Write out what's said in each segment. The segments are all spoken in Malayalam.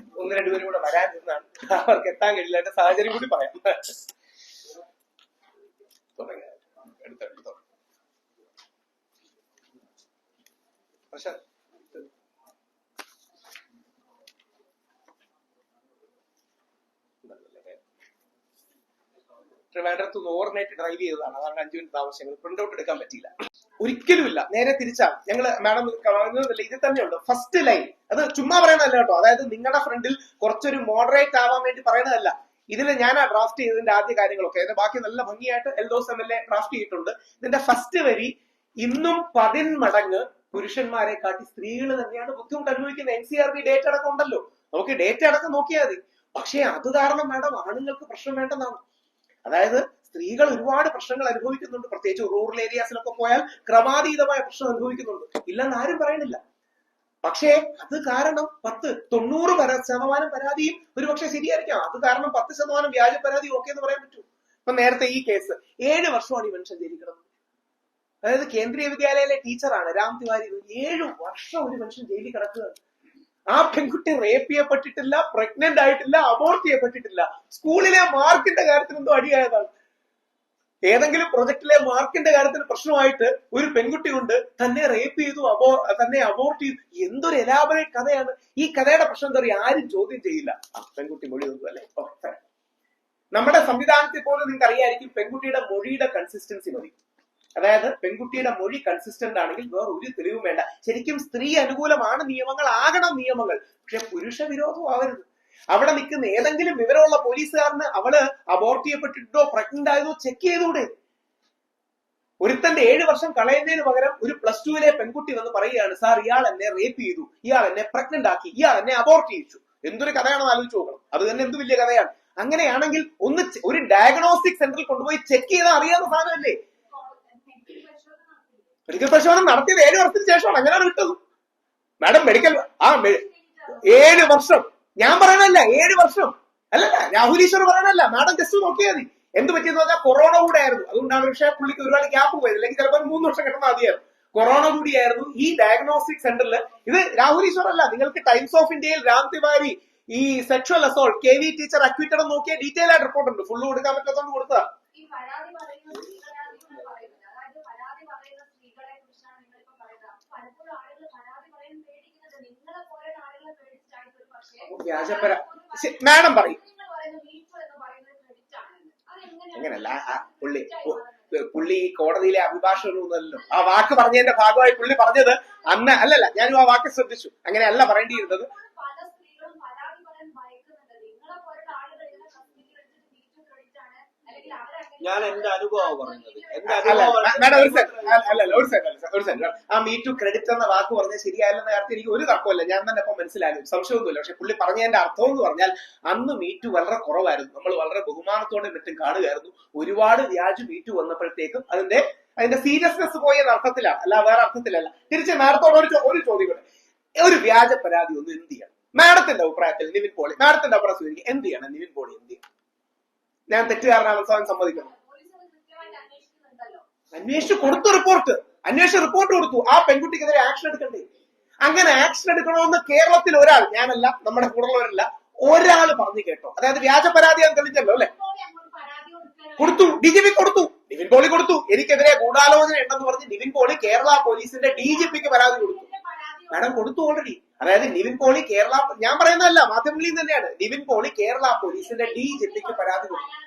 ഒന്ന് രണ്ടുപേരും കൂടെ വരാൻ നിന്നാണ്. അവർക്ക് എത്താൻ കഴിയില്ല. എന്റെ സാഹചര്യം കൂടി പറയാം. തുടങ്ങാം. ട്രിവാൻഡ്രത്ത് ഓവർനൈറ്റ് ഡ്രൈവ് ചെയ്തതാണ്. അതാണ് അഞ്ചു മിനിറ്റ് ആവശ്യങ്ങൾ പ്രിന്റ് ഔട്ട് എടുക്കാൻ പറ്റിയില്ല. ഒരിക്കലുമില്ല. നേരെ തിരിച്ചാണ് ഞങ്ങൾ മാഡം കാണുന്നതല്ല ഇതിൽ തന്നെയുണ്ട്. ഫസ്റ്റ് ലൈൻ അത് ചുമ്മാ പറയണതല്ല കേട്ടോ. അതായത് നിങ്ങളുടെ ഫ്രണ്ടിൽ കുറച്ചൊരു മോഡറേറ്റ് ആവാൻ വേണ്ടി പറയണതല്ല ഇതിൽ ആ ഡ്രാഫ്റ്റ് ചെയ്തതിന്റെ ആദ്യ കാര്യങ്ങളൊക്കെ. അതിന്റെ ബാക്കി നല്ല ഭംഗിയായിട്ട് Eldhose M L A draft ചെയ്തിട്ടുണ്ട്. ഇതിന്റെ ഫസ്റ്റ് വരി ഇന്നും പതിൻ മടങ്ങ് പുരുഷന്മാരെ കാട്ടി സ്ത്രീകൾ തന്നെയാണ് ബുദ്ധിമുട്ട് അനുഭവിക്കുന്നത്. N C R B data അടക്കം ഉണ്ടല്ലോ. നമുക്ക് ഡേറ്റ അടക്കം നോക്കിയാൽ മതി. പക്ഷേ അത് കാരണം മാഡം ആണുങ്ങൾക്ക് പ്രശ്നം വേണ്ടെന്നാണ് അതായത് സ്ത്രീകൾ ഒരുപാട് പ്രശ്നങ്ങൾ അനുഭവിക്കുന്നുണ്ട്. പ്രത്യേകിച്ച് റൂറൽ ഏരിയാസിലൊക്കെ പോയാൽ ക്രമാതീതമായ പ്രശ്നം അനുഭവിക്കുന്നുണ്ട്. ഇല്ലെന്ന് ആരും പറയണില്ല പക്ഷേ അത് കാരണം പത്ത് തൊണ്ണൂറ് ശതമാനം പരാതിയും ഒരുപക്ഷെ ശരിയായിരിക്കാം. അത് കാരണം പത്ത് ശതമാനം വ്യാജ പരാതി ഓക്കെ എന്ന് പറയാൻ പറ്റൂ. ഇപ്പൊ നേരത്തെ ഈ കേസ് ഏഴ് വർഷമാണ് മനുഷ്യൻ ജയിലിൽ അതായത് കേന്ദ്രീയ വിദ്യാലയയിലെ ടീച്ചറാണ് രാം തിവാരി. ഏഴ് വർഷം ഒരു മനുഷ്യൻ ജയിലിൽ കിടക്കുകയാണ്. ആ പെൺകുട്ടി റേപ്പ് ചെയ്യപ്പെട്ടിട്ടില്ല പ്രഗ്നന്റ് ആയിട്ടില്ല അബോർട്ട് ചെയ്യപ്പെട്ടിട്ടില്ല. സ്കൂളിലെ മാർക്കിന്റെ കാര്യത്തിൽ എന്തോ അടിയായതാണ്. ഏതെങ്കിലും പ്രൊജക്ടിലെ മാർക്കിന്റെ കാര്യത്തിൽ പ്രശ്നമായിട്ട് ഒരു പെൺകുട്ടി കൊണ്ട് തന്നെ റേപ്പ് ചെയ്തു അബോ തന്നെ അബോർട്ട് ചെയ്തു. എന്തൊരു എലാബറേറ്റ് കഥയാണ്. ഈ കഥയുടെ പ്രശ്നം എന്താ പറയുക? ആരും ചോദ്യം ചെയ്യില്ല. പെൺകുട്ടി മൊഴി നോക്കുക അല്ലെ. നമ്മുടെ സംവിധാനത്തിൽ പോലും നിങ്ങൾക്ക് അറിയായിരിക്കും പെൺകുട്ടിയുടെ മൊഴിയുടെ കൺസിസ്റ്റൻസി മതി. അതായത് പെൺകുട്ടിയുടെ മൊഴി കൺസിസ്റ്റന്റ് ആണെങ്കിൽ വേറെ ഒരു തെളിവും വേണ്ട. ശരിക്കും സ്ത്രീ അനുകൂലമാണ് നിയമങ്ങൾ ആകണം നിയമങ്ങൾ. പക്ഷെ പുരുഷ വിരോധം ആവരുത്. അവിടെ നിൽക്കുന്ന ഏതെങ്കിലും വിവരമുള്ള പോലീസുകാരന് അവൾ അബോർട്ട് ചെയ്യപ്പെട്ടിട്ടോ പ്രഗ്നന്റ് ആയതോ ചെക്ക് ചെയ്തൂടെ ഒരുത്തന്റെ ഏഴ് വർഷം കളയുന്നതിന് പകരം ഒരു പ്ലസ് ടുവിലെ പെൺകുട്ടി വന്ന് പറയുകയാണ് സാർ ഇയാൾ എന്നെ റേപ്പ് ചെയ്തു ഇയാൾ എന്നെ പ്രഗ്നന്റ് ആക്കി ഇയാൾ എന്നെ അബോർട്ട് ചെയ്യിച്ചു. എന്തൊരു കഥയാണെന്ന് ആലോചിച്ച് നോക്കണം. അത് തന്നെ എന്ത് വലിയ കഥയാണ്. അങ്ങനെയാണെങ്കിൽ ഒന്ന് ഒരു ഡയഗ്നോസ്റ്റിക് സെന്ററിൽ കൊണ്ടുപോയി ചെക്ക് ചെയ്താൽ അറിയാവുന്ന സാധനമല്ലേ? മെഡിക്കൽ പരിശോധന നടത്തിയത് ഏഴ് വർഷത്തിന് ശേഷമാണ് അങ്ങനെയാണ് കിട്ടുന്നത്. മാഡം മെഡിക്കൽ ആ ഏഴ് വർഷം. ഞാൻ പറയണല്ല ഏഴ് വർഷം. അല്ലല്ല രാഹുൽ ഈശ്വർ പറയണല്ല മാഡം ജസ്റ്റ് നോക്കിയാൽ മതി. എന്ത് പറ്റിയെന്ന് പറഞ്ഞാൽ കൊറോണ കൂടെ ആയിരുന്നു. അതുകൊണ്ടാണ് പക്ഷേ പുള്ളിക്ക് ഒരുപാട് ഗ്യാപ്പ് പോയത്. അല്ലെങ്കിൽ ചിലപ്പോൾ മൂന്ന് വർഷം കിട്ടുന്ന മതിയായിരുന്നു. കൊറോണ കൂടിയായിരുന്നു ഈ ഡയഗ്നോസ്റ്റിക് സെന്ററിൽ ഇത് രാഹുൽ ഈശ്വർ അല്ല നിങ്ങൾക്ക് ടൈംസ് ഓഫ് ഇന്ത്യയിൽ രാം തിവാരി ഈ sexual assault K V teacher acquitted നോക്കിയ ഡീറ്റെയിൽ ആയിട്ട് റിപ്പോർട്ട് ഉണ്ട്. ഫുള്ള് കൊടുക്കാൻ പറ്റാത്തതുകൊണ്ട് കൊടുത്തതാ ഈ പരാതി പറയുന്ന സ്ത്രീകളാണ് നിങ്ങൾ പറയുന്നത് അതായത് പരാതി പറയുന്ന സ്ത്രീകളെ കുറിച്ചാണ് നിങ്ങളിപ്പോ പറയുന്നത് പലപ്പോഴും ആളുകൾ പരാതി പറയാൻ പേടിക്കുന്നത് നിങ്ങളെ പോലെ ആളുകളെ പേടിച്ചിട്ടായിരിക്കും ഒരു പക്ഷേ വ്യാജപ്പര ശരി, മാഡം പറയും നിങ്ങൾ പറയുന്നത് മീറ്റു എന്ന് പറയുന്നത് ക്രെഡിറ്റ് ആണെന്ന് മാഡം അങ്ങനല്ല ആ പുള്ളി പുള്ളി കോടതിയിലെ അഭിഭാഷകനൊന്നുമല്ലോ ആ വാക്ക് പറഞ്ഞതിന്റെ ഭാഗമായി പുള്ളി പറഞ്ഞത് അന്ന് അല്ലല്ല ഞാനും ആ വാക്ക് ശ്രദ്ധിച്ചു. അങ്ങനെയല്ല പറയേണ്ടിയിരുന്നത്. ഞാൻ എന്റെ അനുഭവമാണ് പറഞ്ഞത്. എന്റെ അല്ല അനുഭവം മാഡം ഒരു സെക്കൻഡ് അല്ലല്ല ഒരു സെക്കൻഡ് ഒരു സെന്റർ ആ മീ ടു ക്രെഡിറ്റ് എന്ന വാക്ക് പറഞ്ഞാൽ ശരിയായില്ലെന്ന കാര്യത്തിൽ എനിക്ക് ഒരു തർക്കമില്ല ഞാൻ തന്നെ ഇപ്പൊ മനസ്സിലായാലും സംശയമൊന്നുമില്ല. പക്ഷെ പുള്ളി പറഞ്ഞതിന്റെ അർത്ഥം എന്ന് പറഞ്ഞാൽ അന്ന് മീ ടു വളരെ കുറവായിരുന്നു. നമ്മൾ വളരെ ബഹുമാനത്തോടെ മറ്റും കാണുകയായിരുന്നു. ഒരുപാട് വ്യാജ് മീ ടു വന്നപ്പോഴത്തേക്കും അതിന്റെ അതിന്റെ സീരിയസ്നെസ് പോയ അർത്ഥത്തിലാണ്. അല്ല വേറെ അർത്ഥത്തിലല്ല. തിരിച്ച് മാഡത്തോട് ഒരു ഒരു ചോദ്യം കൂടെ. ഒരു വ്യാജ പരാതി ഒന്ന് എന്ത് ചെയ്യണം? മാഡത്തിന്റെ അഭിപ്രായത്തിൽ നിവിൻ പോളി മാഡത്തിന്റെ അഭിപ്രായം സ്വീകരിക്കുക എന്ത് ചെയ്യണം? നിവിൻ പോളി എന്ത് ചെയ്യണം? ഞാൻ തെറ്റുകാരനാണെന്ന് സ്വയം സമ്മതിക്കണം അന്വേഷിച്ച് കൊടുത്തു റിപ്പോർട്ട് അന്വേഷിച്ച് റിപ്പോർട്ട് കൊടുത്തു. ആ പെൺകുട്ടിക്കെതിരെ ആക്ഷൻ എടുക്കണ്ടേ? അങ്ങനെ ആക്ഷൻ എടുക്കണമെന്ന് കേരളത്തിൽ ഒരാൾ ഞാനല്ല നമ്മുടെ കൂടുതലുള്ളവരല്ല ഒരാൾ പറഞ്ഞു കേട്ടോ. അതായത് വ്യാജ പരാതി ഞാൻ തെളിഞ്ഞല്ലോ അല്ലെ? കൊടുത്തു. ഡി ജി പി കൊടുത്തു. നിവിൻ പോളി കൊടുത്തു. എനിക്കെതിരെ ഗൂഢാലോചന ഉണ്ടെന്ന് പറഞ്ഞ് നിവിൻ പോളി കേരള പോലീസിന്റെ ഡി ജി പിക്ക് പരാതി കൊടുത്തു. മാഡം കൊടുത്തു ഓൾറെഡി അതായത് നിവിൻ പോളി കേരള ഞാൻ പറയുന്നതല്ല മാധ്യമങ്ങളിൽ തന്നെയാണ്. നിവിൻ പോളി കേരള പോലീസിന്റെ ഡി ജി പിക്ക് പരാതി കൊടുത്തു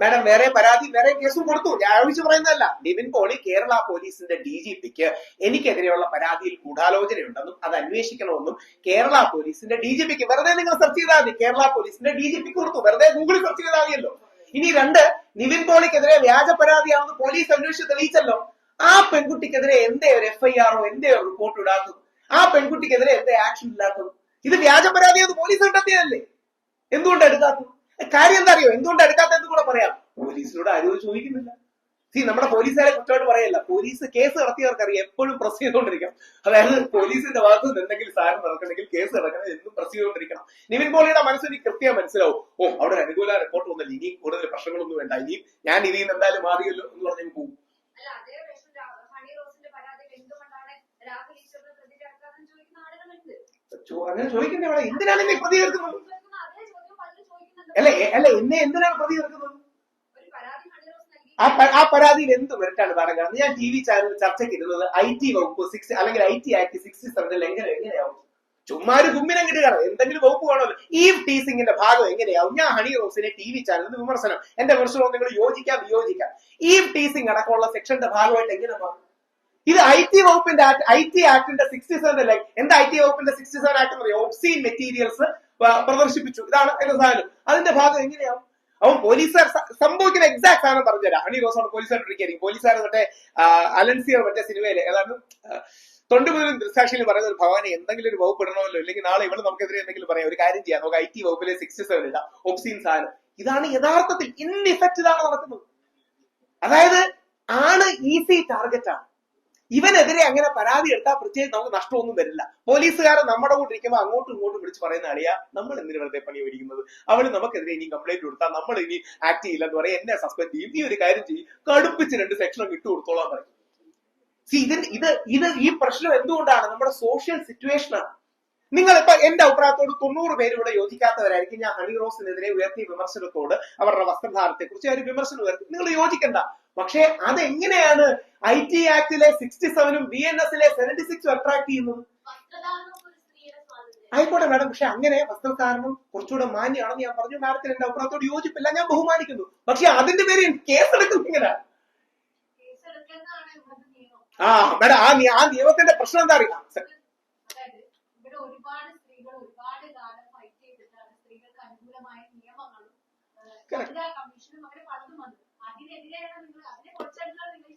മാഡം വേറെ പരാതി വേറെ കേസും കൊടുത്തു. ഞാൻ പറയുന്നതല്ല. നിവിൻ പോളി കേരള പോലീസിന്റെ ഡി ജി പിക്ക് എനിക്കെതിരെയുള്ള പരാതിയിൽ ഗൂഢാലോചനയുണ്ടെന്നും അത് അന്വേഷിക്കണമെന്നും കേരള പോലീസിന്റെ ഡി ജി പിക്ക് വെറുതെ നിങ്ങൾ സെർച്ച് ചെയ്താൽ മതി. കേരള പോലീസിന്റെ ഡി ജി പിക്ക് കൊടുത്തു. വെറുതെ ഗൂഗിളിൽ സെർച്ച് ചെയ്താൽ മതിയല്ലോ. ഇനി രണ്ട് നിവിൻ പോളിക്കെതിരെ വ്യാജ പരാതിയാണെന്ന് പോലീസ് അന്വേഷിച്ച് തെളിയിച്ചല്ലോ. ആ പെൺകുട്ടിക്കെതിരെ എന്തേ ഒരു എഫ് ഐ ആറോ എന്തേ ഒരു റിപ്പോർട്ട് ഇടാത്തത്? ആ പെൺകുട്ടിക്കെതിരെ എന്തേ ആക്ഷൻ ഇല്ലാത്തത്? ഇത് വ്യാജ പരാതിയാണ് പോലീസ് കണ്ടെത്തിയതല്ലേ? എന്തുകൊണ്ട് എടുക്കാത്തത്? കാര്യം എന്താ അറിയോ? എന്തുകൊണ്ട് എടുക്കാത്തതെന്ന് കൂടെ പറയാം. പോലീസിനോട് ആരും ചോദിക്കുന്നില്ല. സി നമ്മുടെ പോലീസുകാരെ കുറ്റമായിട്ട് പറയല്ല. പോലീസ് കേസ് നടത്തിയവർക്കറിയാം. എപ്പോഴും പ്രസ് ചെയ്തുകൊണ്ടിരിക്കണം. അതായത് പോലീസിന്റെ ഭാഗത്ത് നിന്ന് എന്തെങ്കിലും സാരം നടക്കണമെങ്കിൽ കേസ് നടക്കണം എന്നും പ്രസ് ചെയ്തുകൊണ്ടിരിക്കണം. നിവിൻ പോളിയുടെ മനസ്സിൽ കൃത്യം മനസ്സിലാവും. ഓ അവിടെ ഒരു അനുകൂല റിപ്പോർട്ട് വന്നില്ല. ഇനിയും കൂടുതൽ പ്രശ്നങ്ങളൊന്നും വേണ്ട. ഇനിയും ഞാൻ ഇതിൽ എന്തായാലും മാറിയല്ലോ എന്ന് പറഞ്ഞു പോകും. അങ്ങനെ ചോദിക്കണ്ടേ എന്തിനാണ് നീ പ്രതികരിക്കുന്നത്? അല്ല അല്ലെ എന്നെ എന്തിനാണ് പ്രതി തീർക്കുന്നത് ആ ആ പരാതിയിൽ എന്ത് മെറിറ്റാണ് പറയുന്നത് ഞാൻ ടി വി ചാനൽ ചർച്ചയ്ക്ക് ഇരുന്നത് ഐ ടി വകുപ്പ് സിക്സ് അല്ലെങ്കിൽ ഐ ടി ആക്ട് സിക്സ്റ്റി സെവനിൽ എങ്ങനെ എങ്ങനെയാവും? ചുമ്മാ ഒരു കുമ്മിനം കിട്ടുകയാണ്. എന്തെങ്കിലും വകുപ്പ് വേണോ ഈ ടീസിംഗിന്റെ ഭാഗം എങ്ങനെയാവും? ഞാൻ ഹണി റോസിനെ ടി വി ചാനലിന് വിമർശനം. എന്റെ വിമർശനം നിങ്ങൾ യോജിക്കാം വിയോജിക്കാം. ഈ ടീസിംഗ് അടക്കമുള്ള സെക്ഷന്റെ ഭാഗമായിട്ട് എങ്ങനെ മാറും? ഇത് ഐ ടി വകുപ്പിന്റെ ഐ ടി ആക്ടിന്റെ സിക്സ്റ്റി സെവൻ അല്ലെ എന്താ ഐ ടി വകുപ്പിന്റെ സിക്സ്റ്റി സെവൻ ആക്ട് എന്ന് പറയുക ഒബ്സീൻ മെറ്റീരിയൽസ് പ്രദർശിപ്പിച്ചു. ഇതാണ് എന്റെ സാധനം. അതിന്റെ ഭാഗം എങ്ങനെയാവും അവൻ പോലീസുകാർ സംഭവിക്കുന്ന എക്സാക്ട് സാധനം പറഞ്ഞുതരാം. അണി റോസോട് ആണ് പോലീസുകാർ മറ്റേ അലൻസിയർ മറ്റേ സിനിമയിലെ ഏതാണ് തൊണ്ട് മുതൽ ദൃസാക്ഷിയിൽ പറയുന്ന ഒരു ഭഗവാനെ എന്തെങ്കിലും ഒരു വകുപ്പ് ഇടണമല്ലോ ഇല്ലെങ്കിൽ നാളെ ഇവിടെ നമുക്കെതിരെ എന്തെങ്കിലും പറയാം. ഒരു കാര്യം ചെയ്യാം. നമുക്ക് ഐ ടി വകുപ്പിലെ സിക്സ്റ്റി സെവൻ ഇടാം. ഒപ്സീൻ സാധനം. ഇതാണ് യഥാർത്ഥത്തിൽ ഇൻ ഇഫക്റ്റ് ഇതാണ് നടക്കുന്നത്. അതായത് ആണ് ഈസി ടാർഗറ്റ് ആണ്. ഇവനെതിരെ അങ്ങനെ പരാതി എടുത്താൽ പ്രത്യേകിച്ച് നമുക്ക് നഷ്ടമൊന്നും വരില്ല. പോലീസുകാരെ നമ്മുടെ കൂടെ ഇരിക്കുമ്പോൾ അങ്ങോട്ടും ഇങ്ങോട്ടും വിളിച്ച് പറയുന്ന അറിയാ നമ്മൾ എന്തിനു വെറുതെ പണി ഒരുക്കുന്നത്? അവൾ നമുക്കെതിരെ ഇനി കംപ്ലൈന്റ് കൊടുത്താൽ നമ്മൾ ഇനി ആക്ട് ചെയ്യില്ലെന്ന് പറയാം. എന്നെ സസ്പെൻഡ് ചെയ്യും. ഈ ഒരു കാര്യം ചെയ്യും. കടുപ്പിച്ച് രണ്ട് സെക്ഷനും ഇട്ട് കൊടുത്തോളാൻ പറയും. സി ഇതിന് ഇത് ഇത് ഈ പ്രശ്നം എന്തുകൊണ്ടാണ്? നമ്മുടെ സോഷ്യൽ സിറ്റുവേഷനാണ് നിങ്ങൾ ഇപ്പൊ എന്റെ അഭിപ്രായത്തോട് തൊണ്ണൂറ് പേരിവിടെ യോജിക്കാത്തവരായിരിക്കും. ഞാൻ ഹണി റോസിനെതിരെ ഉയർത്തിയ വിമർശനത്തോട് അവരുടെ വസ്ത്രധാരണത്തെ കുറിച്ച് ഒരു വിമർശനം ഉയർത്തി. നിങ്ങൾ യോജിക്കണ്ട. പക്ഷേ അതെങ്ങനെയാണ് ഐ ടി ആക്ടിലെ സിക്സ്റ്റി സെവനും ബി എൻ എസിലെ സെവന്റി സിക്സും അട്രാക്ട് ചെയ്യുന്നത് ആയിക്കോട്ടെ മാഡം പക്ഷെ അങ്ങനെ വസ്ത്രധാരണം കുറച്ചുകൂടെ മാന്യമാണെന്ന് ഞാൻ പറഞ്ഞു. മാഡത്തിന് എന്റെ അഭിപ്രായത്തോട് യോജിപ്പില്ല. ഞാൻ ബഹുമാനിക്കുന്നു. പക്ഷെ അതിന്റെ പേര് കേസ് എടുക്കുന്നു ഇങ്ങനെ ആ മാഡം ആ ആ നിയമത്തിന്റെ പ്രശ്നം എന്താ അറിയാം? ഇവിടെ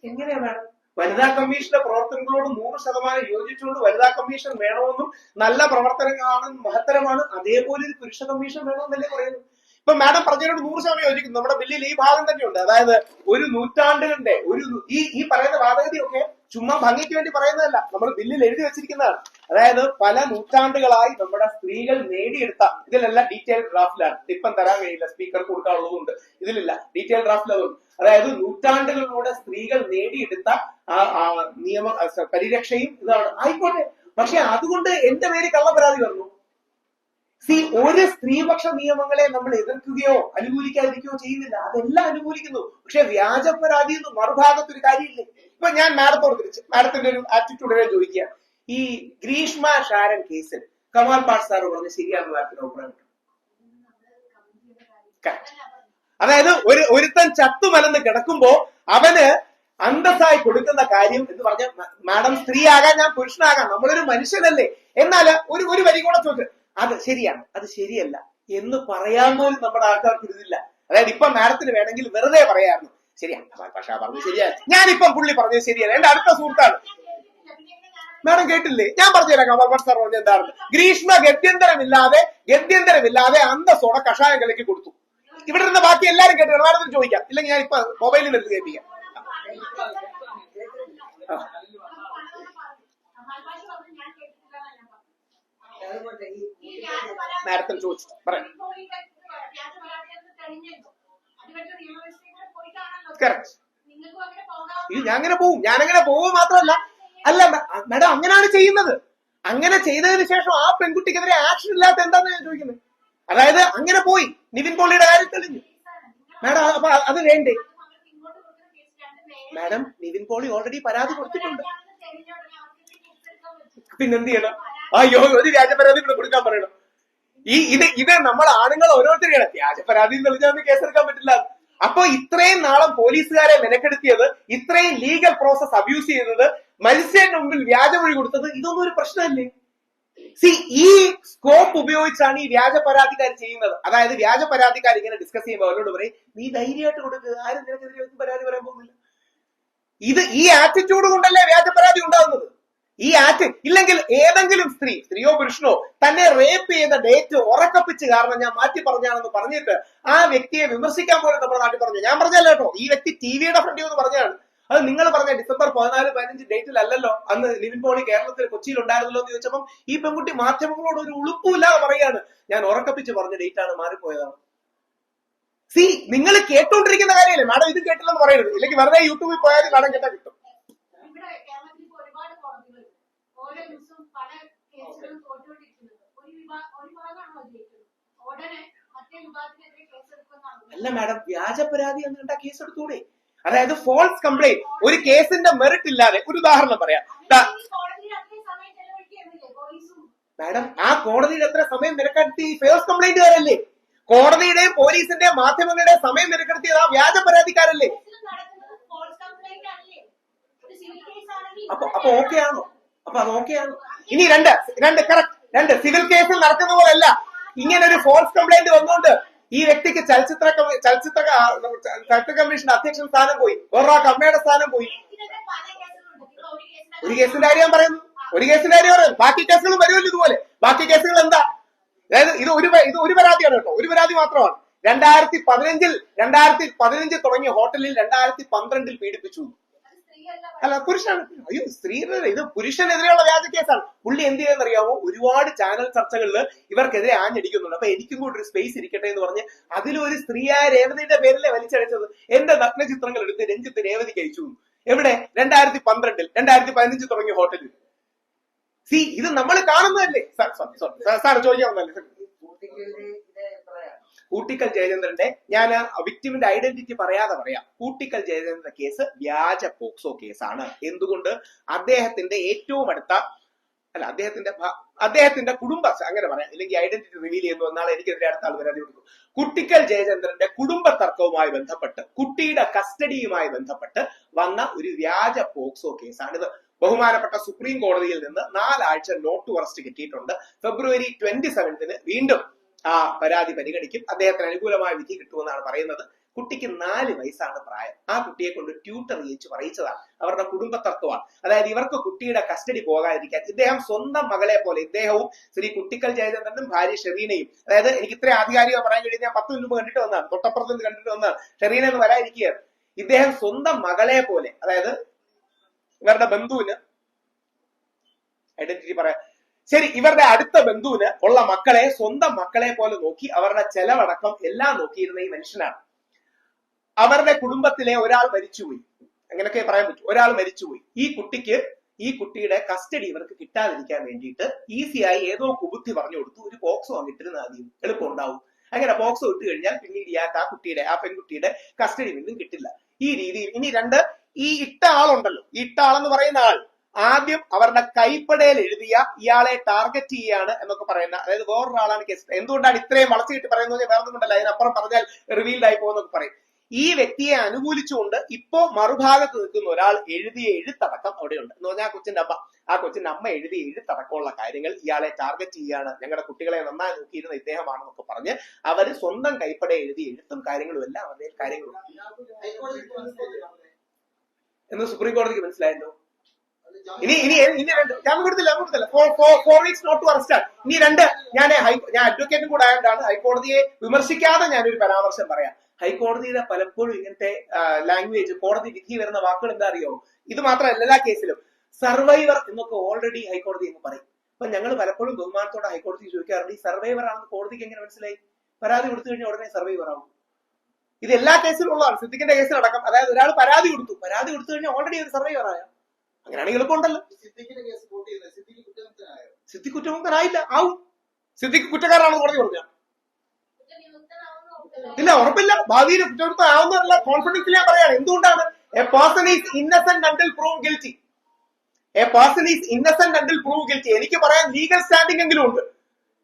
എങ്ങനെയാ മാഡം വനിതാ കമ്മീഷന്റെ പ്രവർത്തനങ്ങളോട് നൂറ് ശതമാനം യോജിച്ചുകൊണ്ട് വനിതാ കമ്മീഷൻ വേണമെന്നും നല്ല പ്രവർത്തനങ്ങളാണ് മഹത്തരമാണ് അതേപോലെ ഒരു പുരുഷ കമ്മീഷൻ വേണമെന്നല്ലേ പറയുന്നു ഇപ്പൊ മാഡം പറഞ്ഞതിനോട് നൂറ് ശതമാനം യോജിക്കുന്നു. നമ്മുടെ ബില്ലിൽ ഈ ഭാഗം തന്നെയുണ്ട്. അതായത് ഒരു നൂറ്റാണ്ടുകളുടെ ഒരു ഈ ഈ പറയുന്ന വാദഗതിയൊക്കെ ചുമ്മാ ഭംഗിക്ക് വേണ്ടി പറയുന്നതല്ല. നമ്മൾ ബില്ലിൽ എഴുതി വെച്ചിരിക്കുന്നതാണ്. അതായത് പല നൂറ്റാണ്ടുകളായി നമ്മുടെ സ്ത്രീകൾ നേടിയെടുത്ത ഇതിലെല്ലാം ഡീറ്റെയിൽ ഡ്രാഫ്റ്റിലാണ് ഇപ്പം തരാൻ കഴിയില്ല സ്പീക്കർ കൊടുക്കാനുള്ളതുകൊണ്ട് ഇതിലില്ല ഡീറ്റെയിൽ ഡ്രാഫ്റ്റിൽ അതുണ്ട് അതായത് നൂറ്റാണ്ടുകളിലൂടെ സ്ത്രീകൾ നേടിയെടുത്ത നിയമ പരിരക്ഷയും ഇതാണ്. ആയിക്കോട്ടെ. പക്ഷെ അതുകൊണ്ട് എന്റെ പേര് കള്ളപരാതി വന്നു. സി ഒരു സ്ത്രീപക്ഷ നിയമങ്ങളെ നമ്മൾ എതിർക്കുകയോ അനുകൂലിക്കാതിരിക്കുകയോ ചെയ്യുന്നില്ല. അതെല്ലാം അനുകൂലിക്കുന്നു. പക്ഷെ വ്യാജ പരാതി എന്ന് മറുഭാഗത്ത് ഒരു കാര്യമില്ലേ? ഇപ്പൊ ഞാൻ മാഡത്തോട് തിരിച്ച് മാഡത്തിന്റെ ഒരു ആറ്റിറ്റ്യൂഡിനെ ചോദിക്കുക ഈ ഗ്രീഷ്മ ഷാരൻ കേസിൽ കമാൽ പാട്ട് സാർ പറഞ്ഞ ശരിയാണെന്ന് താല്പര്യം അഭിപ്രായം അതായത് ഒരു ഒരുത്തൻ ചത്തുമലന്ന് കിടക്കുമ്പോ അവന് അന്തസ്സായി കൊടുക്കുന്ന കാര്യം എന്ന് പറഞ്ഞ മാഡം സ്ത്രീ ആകാൻ ഞാൻ പുരുഷനാകാം. നമ്മളൊരു മനുഷ്യനല്ലേ. എന്നാൽ ഒരു ഒരു വരി കൂടെ ചോദിച്ചു അത് ശരിയാണ് അത് ശരിയല്ല. എന്ന് പറയാൻ നമ്മുടെ ആൾക്കാർക്ക് ഇരുന്നില്ല അതായത് ഇപ്പൊ മാഡത്തിന് വേണമെങ്കിൽ വെറുതെ പറയായിരുന്നു. ശരിയാണ് പക്ഷെ പറഞ്ഞു ശരിയാണ് ഞാനിപ്പം പുള്ളി പറഞ്ഞത് ശരിയല്ല. എന്റെ അടുത്ത സുഹൃത്താണ്. മാഡം കേട്ടില്ലേ? ഞാൻ പറഞ്ഞുതരാം കമൽ സാർ പറഞ്ഞ എന്താണ്? ഗ്രീഷ്മ ഗത്യന്തരമില്ലാതെ ഗത്യന്തരമില്ലാതെ അന്തസ്സോടെ കഷായം കലക്കി കൊടുത്തു. ഇവിടെ ഇരുന്ന ബാക്കി എല്ലാരും കേട്ടു മാഡത്തിന് ചോദിക്കാം. ഇല്ലെങ്കിൽ ഞാൻ ഇപ്പൊ മൊബൈലിൽ നിന്ന് കേൾപ്പിക്കാം. മാഡത്തിന് ചോദിച്ചു. പറയാം ഞാൻ അങ്ങനെ പോവും. ഞാൻ അങ്ങനെ പോവുക മാത്രമല്ല. അല്ല മാഡം അങ്ങനെയാണ് ചെയ്യുന്നത്. അങ്ങനെ ചെയ്തതിന് ശേഷം ആ പെൺകുട്ടിക്കെതിരെ ആക്ഷൻ ഇല്ലാത്ത എന്താന്ന് ഞാൻ ചോദിക്കുന്നത്? അതായത് അങ്ങനെ പോയി. നിവിൻ പോളിയുടെ കാര്യം തെളിഞ്ഞു. മാഡം അപ്പൊ അത് വേണ്ടേ? മാഡം നിവിൻ പോളി ഓൾറെഡി പരാതി കൊടുത്തിട്ടുണ്ട്. പിന്നെന്ത് ചെയ്യണം? അയ്യോ ഒരു വ്യാജപരാതി ഇവിടെ കൊടുക്കാൻ പറയണം. ഈ ഇത് ഇത് നമ്മൾ ആണുങ്ങൾ ഓരോരുത്തരെയാണ്. വ്യാജപരാതി തെളിഞ്ഞാൽ കേസെടുക്കാൻ പറ്റില്ല. അപ്പൊ ഇത്രയും നാളും പോലീസുകാരെ മെനക്കെടുത്തിയത് ഇത്രയും ലീഗൽ പ്രോസസ് അബ്യൂസ് ചെയ്തത് മത്സ്യന്റെ മുമ്പിൽ വ്യാജമൊഴി കൊടുത്തത് ഇതൊന്നും ഒരു പ്രശ്നമല്ലേ? സി ഈ സ്കോപ്പ് ഉപയോഗിച്ചാണ് ഈ വ്യാജ പരാതിക്കാർ ചെയ്യുന്നത്. അതായത് വ്യാജ പരാതിക്കാർ ഇങ്ങനെ ഡിസ്കസ് ചെയ്യുമ്പോൾ അവരോട് പറയും നീ ധൈര്യമായിട്ട് കൊടുക്കുക ആരും നിനക്കെതിരെ പരാതി പറയാൻ പോകുന്നില്ല. ഇത് ഈ ആറ്റിറ്റ്യൂഡ് കൊണ്ടല്ലേ വ്യാജ പരാതി ഉണ്ടാകുന്നത് ഈ ആറ്റ് ഇല്ലെങ്കിൽ ഏതെങ്കിലും സ്ത്രീ സ്ത്രീയോ പുരുഷനോ തന്നെ റേപ്പ് ചെയ്ത ഡേറ്റ് ഉറക്കപ്പിച്ച് കാരണം ഞാൻ മാറ്റി പറഞ്ഞാണെന്ന് പറഞ്ഞിട്ട് ആ വ്യക്തിയെ വിമർശിക്കാൻ പോലും നമ്മുടെ നാട്ടിൽ പറഞ്ഞു. ഞാൻ പറഞ്ഞല്ലോ കേട്ടോ. ഈ വ്യക്തി ടി വിയുടെ ഫ്രണ്ടിൽ എന്ന് പറഞ്ഞാണ് അത് നിങ്ങൾ പറഞ്ഞ ഡിസംബർ പതിനാല് പതിനഞ്ച് ഡേറ്റിൽ അല്ലല്ലോ അന്ന് നിവിൻ പോളി കേരളത്തിൽ കൊച്ചിയിൽ ഉണ്ടായിരുന്നല്ലോ എന്ന് ചോദിച്ചപ്പം ഈ പെൺകുട്ടി മാധ്യമങ്ങളോട് ഒരു ഉളുപ്പില്ലാതെ പറയാണ് ഞാൻ ഉറക്കപ്പിച്ച് പറഞ്ഞ ഡേറ്റ് ആണ് മാറിപ്പോയതാണ്. സി നിങ്ങൾ കേട്ടോണ്ടിരിക്കുന്ന കാര്യമല്ലേ? മാഡം ഇത് കേട്ടില്ലെന്ന് പറയരുത്. ഇല്ലെങ്കിൽ വെറുതെ യൂട്യൂബിൽ പോയാൽ മാഡം കേട്ടാ കിട്ടും ഇവിടെ കേരളത്തിൽ ഇപ്പൊ ഒരുപാട് കോടതികളുണ്ട് ഓരോ ദിവസവും പല കേസുകളും തോറ്റുകൊണ്ടിരിക്കുന്നത് വിഭാ- ഒരു ഭാഗമാണോ ജയിക്കുന്നത് ഉടനെ മറ്റേ വിഭാഗത്തിനെതിരെ കേസെടുക്കുമെന്നാണ് അല്ല മാഡം വ്യാജ പരാതി എന്ന് കണ്ടാ കേസ് എടുത്തൂടെ അതായത് ഫോൾസ് കംപ്ലൈന്റ് ഒരു കേസിന്റെ മെറിറ്റ് ഇല്ലാതെ ഒരു ഉദാഹരണം പറയാം. മാഡം ആ കോടതിയിൽ എത്ര സമയം മെനക്കെടുത്തി? ഫേസ് കംപ്ലൈന്റുകാരല്ലേ കോടതിയുടെയും പോലീസിന്റെയും മാധ്യമങ്ങളുടെയും സമയം മെനക്കെടുത്തിയത് ആ വ്യാജ പരാതിക്കാരല്ലേ ഒരു അപ്പൊ അപ്പൊ ഓക്കെ ആണോ? അപ്പൊ ഓക്കെ ഇനി രണ്ട് രണ്ട് കറക്റ്റ് രണ്ട്. സിവിൽ കേസിൽ നടക്കുന്ന പോലെയല്ല. ഇങ്ങനെ ഒരു ഫോൾസ് കംപ്ലൈന്റ് വന്നുകൊണ്ട് ഈ വ്യക്തിക്ക് ചലച്ചിത്ര ചലച്ചിത്ര ചലച്ചിത്ര കമ്മീഷൻ അധ്യക്ഷൻ സ്ഥാനം പോയി. വേറൊരാൾക്ക് അമ്മയുടെ സ്ഥാനം പോയി. ഒരു കേസിന്റെ കാര്യം പറയുന്നു. ഒരു കേസിന്റെ കാര്യം പറയുന്നു. ബാക്കി കേസുകളും വരുമല്ലോ ഇതുപോലെ. ബാക്കി കേസുകൾ എന്താ? അതായത് ഇത് ഒരു ഇത് ഒരു പരാതിയാണ് കേട്ടോ. ഒരു പരാതി മാത്രമാണ്. രണ്ടായിരത്തി പതിനഞ്ചിൽ രണ്ടായിരത്തി പതിനഞ്ചിൽ തുടങ്ങിയ ഹോട്ടലിൽ രണ്ടായിരത്തി പന്ത്രണ്ടിൽ പീഡിപ്പിച്ചു. അല്ല പുരുഷനാണ് അയ്യോ സ്ത്രീയുടെ ഇത് പുരുഷനെതിരെയുള്ള വ്യാജ കേസാണ്. പുള്ളി എന്ത് ചെയ്യാന്നറിയാമോ? ഒരുപാട് ചാനൽ ചർച്ചകളിൽ ഇവർക്കെതിരെ ആഞ്ഞടിക്കുന്നുണ്ട്. അപ്പൊ എനിക്കും കൂടി ഒരു സ്പേസ് ഇരിക്കട്ടെ എന്ന് പറഞ്ഞ് അതിലൊരു സ്ത്രീയായ രേവതിയുടെ പേരിലെ വലിച്ചടിച്ചത് എന്റെ നഗ്ന ചിത്രങ്ങൾ എടുത്ത് രഞ്ജിത്ത് രേവതി അയച്ചു. എവിടെ? രണ്ടായിരത്തി പന്ത്രണ്ടിൽ രണ്ടായിരത്തി പതിനഞ്ചിൽ തുടങ്ങിയ ഹോട്ടലിൽ. സി ഇത് നമ്മൾ കാണുന്നതല്ലേ? Sir sorry sorry. സാർ ചോദിക്കാവുന്നല്ലേ കൂട്ടിക്കൽ ജയചന്ദ്രന്റെ ഞാൻ വിക്ടിമിന്റെ ഐഡന്റിറ്റി പറയാതെ പറയാം. കൂട്ടിക്കൽ ജയചന്ദ്രന്റെ കേസ് വ്യാജ പോക്സോ കേസാണ് എന്തുകൊണ്ട്? അദ്ദേഹത്തിന്റെ ഏറ്റവും അടുത്ത അല്ല അദ്ദേഹത്തിന്റെ അദ്ദേഹത്തിന്റെ കുടുംബ അങ്ങനെ പറയാം. അല്ലെങ്കിൽ ഐഡന്റിറ്റി റിവീൽ ചെയ്യുന്നു എന്നാൽ എനിക്കെതിരെ അടുത്ത ആൾ പരാതി കൊടുക്കും കുട്ടിക്കൽ ജയചന്ദ്രന്റെ കുടുംബ തർക്കവുമായി ബന്ധപ്പെട്ട് കുട്ടിയുടെ കസ്റ്റഡിയുമായി ബന്ധപ്പെട്ട് വന്ന ഒരു വ്യാജ പോക്സോ കേസാണിത് ബഹുമാനപ്പെട്ട സുപ്രീം കോടതിയിൽ നിന്ന് നാലാഴ്ച നോട്ട് അറസ്റ്റ് കിട്ടിയിട്ടുണ്ട്. ഫെബ്രുവരി ട്വന്റി സെവൻത്തിന് വീണ്ടും ആ പരാതി പരിഗണിക്കും. അദ്ദേഹത്തിന് അനുകൂലമായ വിധി കിട്ടുമെന്നാണ് പറയുന്നത്. കുട്ടിക്ക് നാല് വയസ്സാണ് പ്രായം. ആ കുട്ടിയെ കൊണ്ട് ട്യൂട്ടർ ചെയ്യിച്ച് പറയിച്ചതാണ്. അവരുടെ കുടുംബ അതായത് ഇവർക്ക് കുട്ടിയുടെ കസ്റ്റഡി പോകാതിരിക്കാൻ ഇദ്ദേഹം സ്വന്തം മകളെ പോലെ ഇദ്ദേഹവും ശ്രീ കുട്ടിക്കൽ ജയചന്ദ്രനും ഭാര്യ ഷെറീനയും. അതായത് എനിക്ക് ഇത്രയും ആധികാരികം പറയാൻ കഴിയും ഞാൻ പത്ത് മുമ്പ് കണ്ടിട്ട് വന്നാണ് തൊട്ടപ്പുറത്ത് നിന്ന് കണ്ടിട്ട് വന്നാണ് ഷെറീന എന്ന് വരാതിരിക്കുകയാണ് ഇദ്ദേഹം സ്വന്തം മകളെ പോലെ അതായത് ഇവരുടെ ബന്ധുവിന് ഐഡന്റിറ്റി പറയാം. ശരി ഇവരുടെ അടുത്ത ബന്ധുവിന് ഉള്ള മക്കളെ സ്വന്തം മക്കളെ പോലെ നോക്കി അവരുടെ ചെലവടക്കം എല്ലാം നോക്കിയിരുന്ന ഈ മനുഷ്യനാണ്. അവരുടെ കുടുംബത്തിലെ ഒരാൾ മരിച്ചുപോയി. അങ്ങനെയൊക്കെ പറയാൻ പറ്റും. ഒരാൾ മരിച്ചുപോയി. ഈ കുട്ടിക്ക് ഈ കുട്ടിയുടെ കസ്റ്റഡി ഇവർക്ക് കിട്ടാതിരിക്കാൻ വേണ്ടിയിട്ട് ഈസിയായി ഏതോ കുബുദ്ധി പറഞ്ഞു കൊടുത്തു. ഒരു പോക്സോ വന്നിട്ടിരുന്ന ആദ്യം എളുപ്പം ഉണ്ടാവും അങ്ങനെ പോക്സോ ഇട്ട് കഴിഞ്ഞാൽ പിന്നീട് ഇയാൾക്ക് ആ കുട്ടിയുടെ ആ പെൺകുട്ടിയുടെ കസ്റ്റഡി വീണ്ടും കിട്ടില്ല. ഈ രീതിയിൽ ഇനി രണ്ട് ഈ ഇട്ട ആളുണ്ടല്ലോ. ഇട്ട ആളെന്ന് പറയുന്ന ആൾ. ആദ്യം അവരുടെ കൈപ്പടയിൽ എഴുതിയ ഇയാളെ ടാർഗറ്റ് ചെയ്യാണ് എന്നൊക്കെ പറയുന്ന അതായത് വേറൊരാളാണ് കേസ് എന്തുകൊണ്ടാണ് ഇത്രയും വളച്ചിട്ട് പറയുന്നത് വേറെ ഒന്നും കൊണ്ടല്ല. അതിനപ്പുറം പറഞ്ഞാൽ റിവീൽഡ് ആയി പോകുന്നൊക്കെ പറയും. ഈ വ്യക്തിയെ അനുകൂലിച്ചുകൊണ്ട് ഇപ്പോ മറുഭാഗത്ത് നിൽക്കുന്ന ഒരാൾ എഴുതിയ എഴുത്തടക്കം അവിടെയുണ്ട്. എന്ന് പറഞ്ഞാൽ ആ കൊച്ചിന്റെ അമ്മ ആ കൊച്ചിന്റെ അമ്മ എഴുതിയ എഴുത്തടക്കമുള്ള കാര്യങ്ങൾ ഇയാളെ ടാർഗറ്റ് ചെയ്യാണ്. ഞങ്ങളുടെ കുട്ടികളെ നന്നായി നോക്കിയിരുന്ന ഇദ്ദേഹമാണെന്നൊക്കെ പറഞ്ഞ് അവർ സ്വന്തം കൈപ്പട എഴുതിയ എഴുത്തും കാര്യങ്ങളും എല്ലാം അവരുടെ കാര്യങ്ങളും എന്ന് സുപ്രീം കോടതിക്ക് മനസ്സിലായല്ലോ? ഇനി ഇനി ഇനി ഞാൻ കൊടുത്തില്ല കൊടുത്തില്ല four weeks not to arrest ഇനി രണ്ട് ഞാൻ ഹൈ ഞാൻ അഡ്വക്കേറ്റും കൂടെ ആയതുകൊണ്ടാണ് ഹൈക്കോടതിയെ വിമർശിക്കാതെ ഞാനൊരു പരാമർശം പറയാം. ഹൈക്കോടതിയുടെ പലപ്പോഴും ഇങ്ങനത്തെ ലാംഗ്വേജ് കോടതി വിധി വരുന്ന വാക്കുകൾ എന്താ അറിയോ? ഇത് മാത്രമല്ല എല്ലാ കേസിലും. സർവൈവർ എന്നൊക്കെ ഓൾറെഡി ഹൈക്കോടതി എന്ന് പറയും. അപ്പൊ ഞങ്ങൾ പലപ്പോഴും ബഹുമാനത്തോടെ ഹൈക്കോടതി ചോദിക്കാറുണ്ട് ഈ സർവൈവർ ആണെന്ന് കോടതിക്ക് എങ്ങനെ മനസ്സിലായി? പരാതി കൊടുത്തു കഴിഞ്ഞാൽ ഉടനെ സർവൈവർ ആവും. ഇത് എല്ലാ കേസിലും ഉള്ളതാണ് സിദ്ദിഖിന്റെ കേസിലടക്കം അതായത് ഒരാൾ പരാതി കൊടുത്തു. പരാതി കൊടുത്തു കഴിഞ്ഞാൽ ഓൾറെഡി ഒരു സർവൈവർ ആയ. അങ്ങനെയാണെങ്കിൽ എളുപ്പമുണ്ടല്ലോ സിദ്ധി കുറ്റമുക്തനായില്ല ആവും സിദ്ധിക്ക് കുറ്റക്കാരാണെന്ന് കോടതി പറഞ്ഞു ഇല്ല ഉറപ്പില്ല. ഭാവിയിൽ കുറ്റമുക്തനാവുന്നതല്ല കോൺഫിഡൻസിൽ ഞാൻ പറയാണ് എന്തുകൊണ്ടാണ്? A person is innocent until prove guilty a person is innocent until prove guilty എനിക്ക് പറയാൻ ലീഗൽ സ്റ്റാൻഡിംഗ് എങ്കിലും ഉണ്ട്.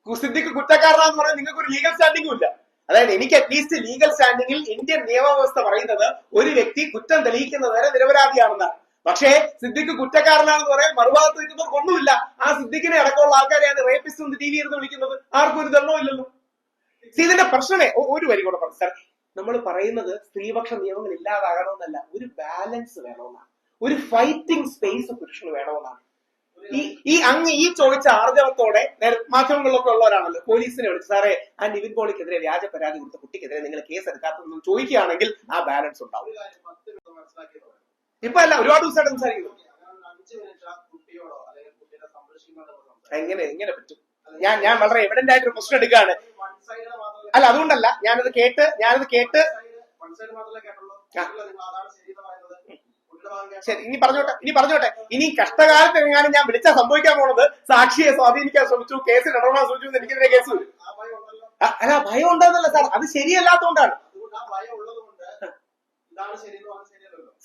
സിദ്ദിഖ് കുറ്റക്കാരനാന്ന് പറയാൻ നിങ്ങൾക്ക് ഒരു ലീഗൽ സ്റ്റാൻഡിംഗും ഇല്ല. അതായത് എനിക്ക് അറ്റ്ലീസ്റ്റ് ലീഗൽ സ്റ്റാൻഡിങ്ങിൽ ഇന്ത്യൻ നിയമവ്യവസ്ഥ പറയുന്നത് ഒരു വ്യക്തി കുറ്റം തെളിയിക്കുന്നത് വരെ നിരപരാധിയാണെന്നാണ്. പക്ഷേ സിദ്ദിഖ് കുറ്റക്കാരനാണെന്ന് പറയാൻ മറുഭാഗത്ത് നിൽക്കുന്നവർക്ക് ഒന്നുമില്ല ആ സിദ്ദിഖിനെ അടക്കമുള്ള ആൾക്കാരെയാണ് റേപ്പിസ്റ്റ് എന്ന് ടി വി ഇരുന്ന് വിളിക്കുന്നത്. ആർക്കും ഒരു ധർമ്മം ഇല്ലല്ലോ. ഇതിന്റെ പ്രശ്നമേ ഒരു വരി കൂടെ പറഞ്ഞു സാർ നമ്മൾ പറയുന്നത് സ്ത്രീപക്ഷ നിയമങ്ങൾ ഇല്ലാതാകണമെന്നല്ല. ഒരു ബാലൻസ് വേണമെന്നാണ്. ഒരു ഫൈറ്റിംഗ് സ്പേസ് പുരുഷന് വേണമെന്നാണ്. ഈ ഈ അങ്ങ് ഈ ചോദിച്ച ആർജവത്തോടെ മാധ്യമങ്ങളിലൊക്കെ ഉള്ളവരാണല്ലോ. പോലീസിനെ വിളിച്ച് സാറേ ആ നിവിൻ പോളിക്കെതിരെ വ്യാജ പരാതി കൊടുത്ത കുട്ടിക്കെതിരെ നിങ്ങൾ കേസ് എടുക്കാത്തതെന്ന് ചോദിക്കുകയാണെങ്കിൽ ആ ബാലൻസ് ഉണ്ടാവും. ഇപ്പൊ അല്ല ഒരുപാട് ദിവസമായിട്ട് സംസാരിക്കുന്നു. എങ്ങനെ എങ്ങനെ പറ്റും? ഞാൻ ഞാൻ വളരെ എവിഡന്റ് ആയിട്ട് പ്രശ്നം എടുക്കുകയാണ്. അല്ല അതുകൊണ്ടല്ല ഞാനത് കേട്ട് ഞാനത് കേട്ട് ശരി ഇനി പറഞ്ഞോട്ടെ ഇനി പറഞ്ഞോട്ടെ. ഇനി കഷ്ടകാലത്ത് എങ്ങാനും ഞാൻ വിളിച്ചാൽ സംഭവിക്കാൻ പോണത് സാക്ഷിയെ സ്വാധീനിക്കാൻ ശ്രമിച്ചു കേസിൽ ഇടപെടാൻ ശ്രമിച്ചു എനിക്കെതിരെ കേസ് വരും. അല്ല ഭയം ഉണ്ടെന്നല്ല സാർ അത് ശരിയല്ലാത്തതുകൊണ്ടാണ്.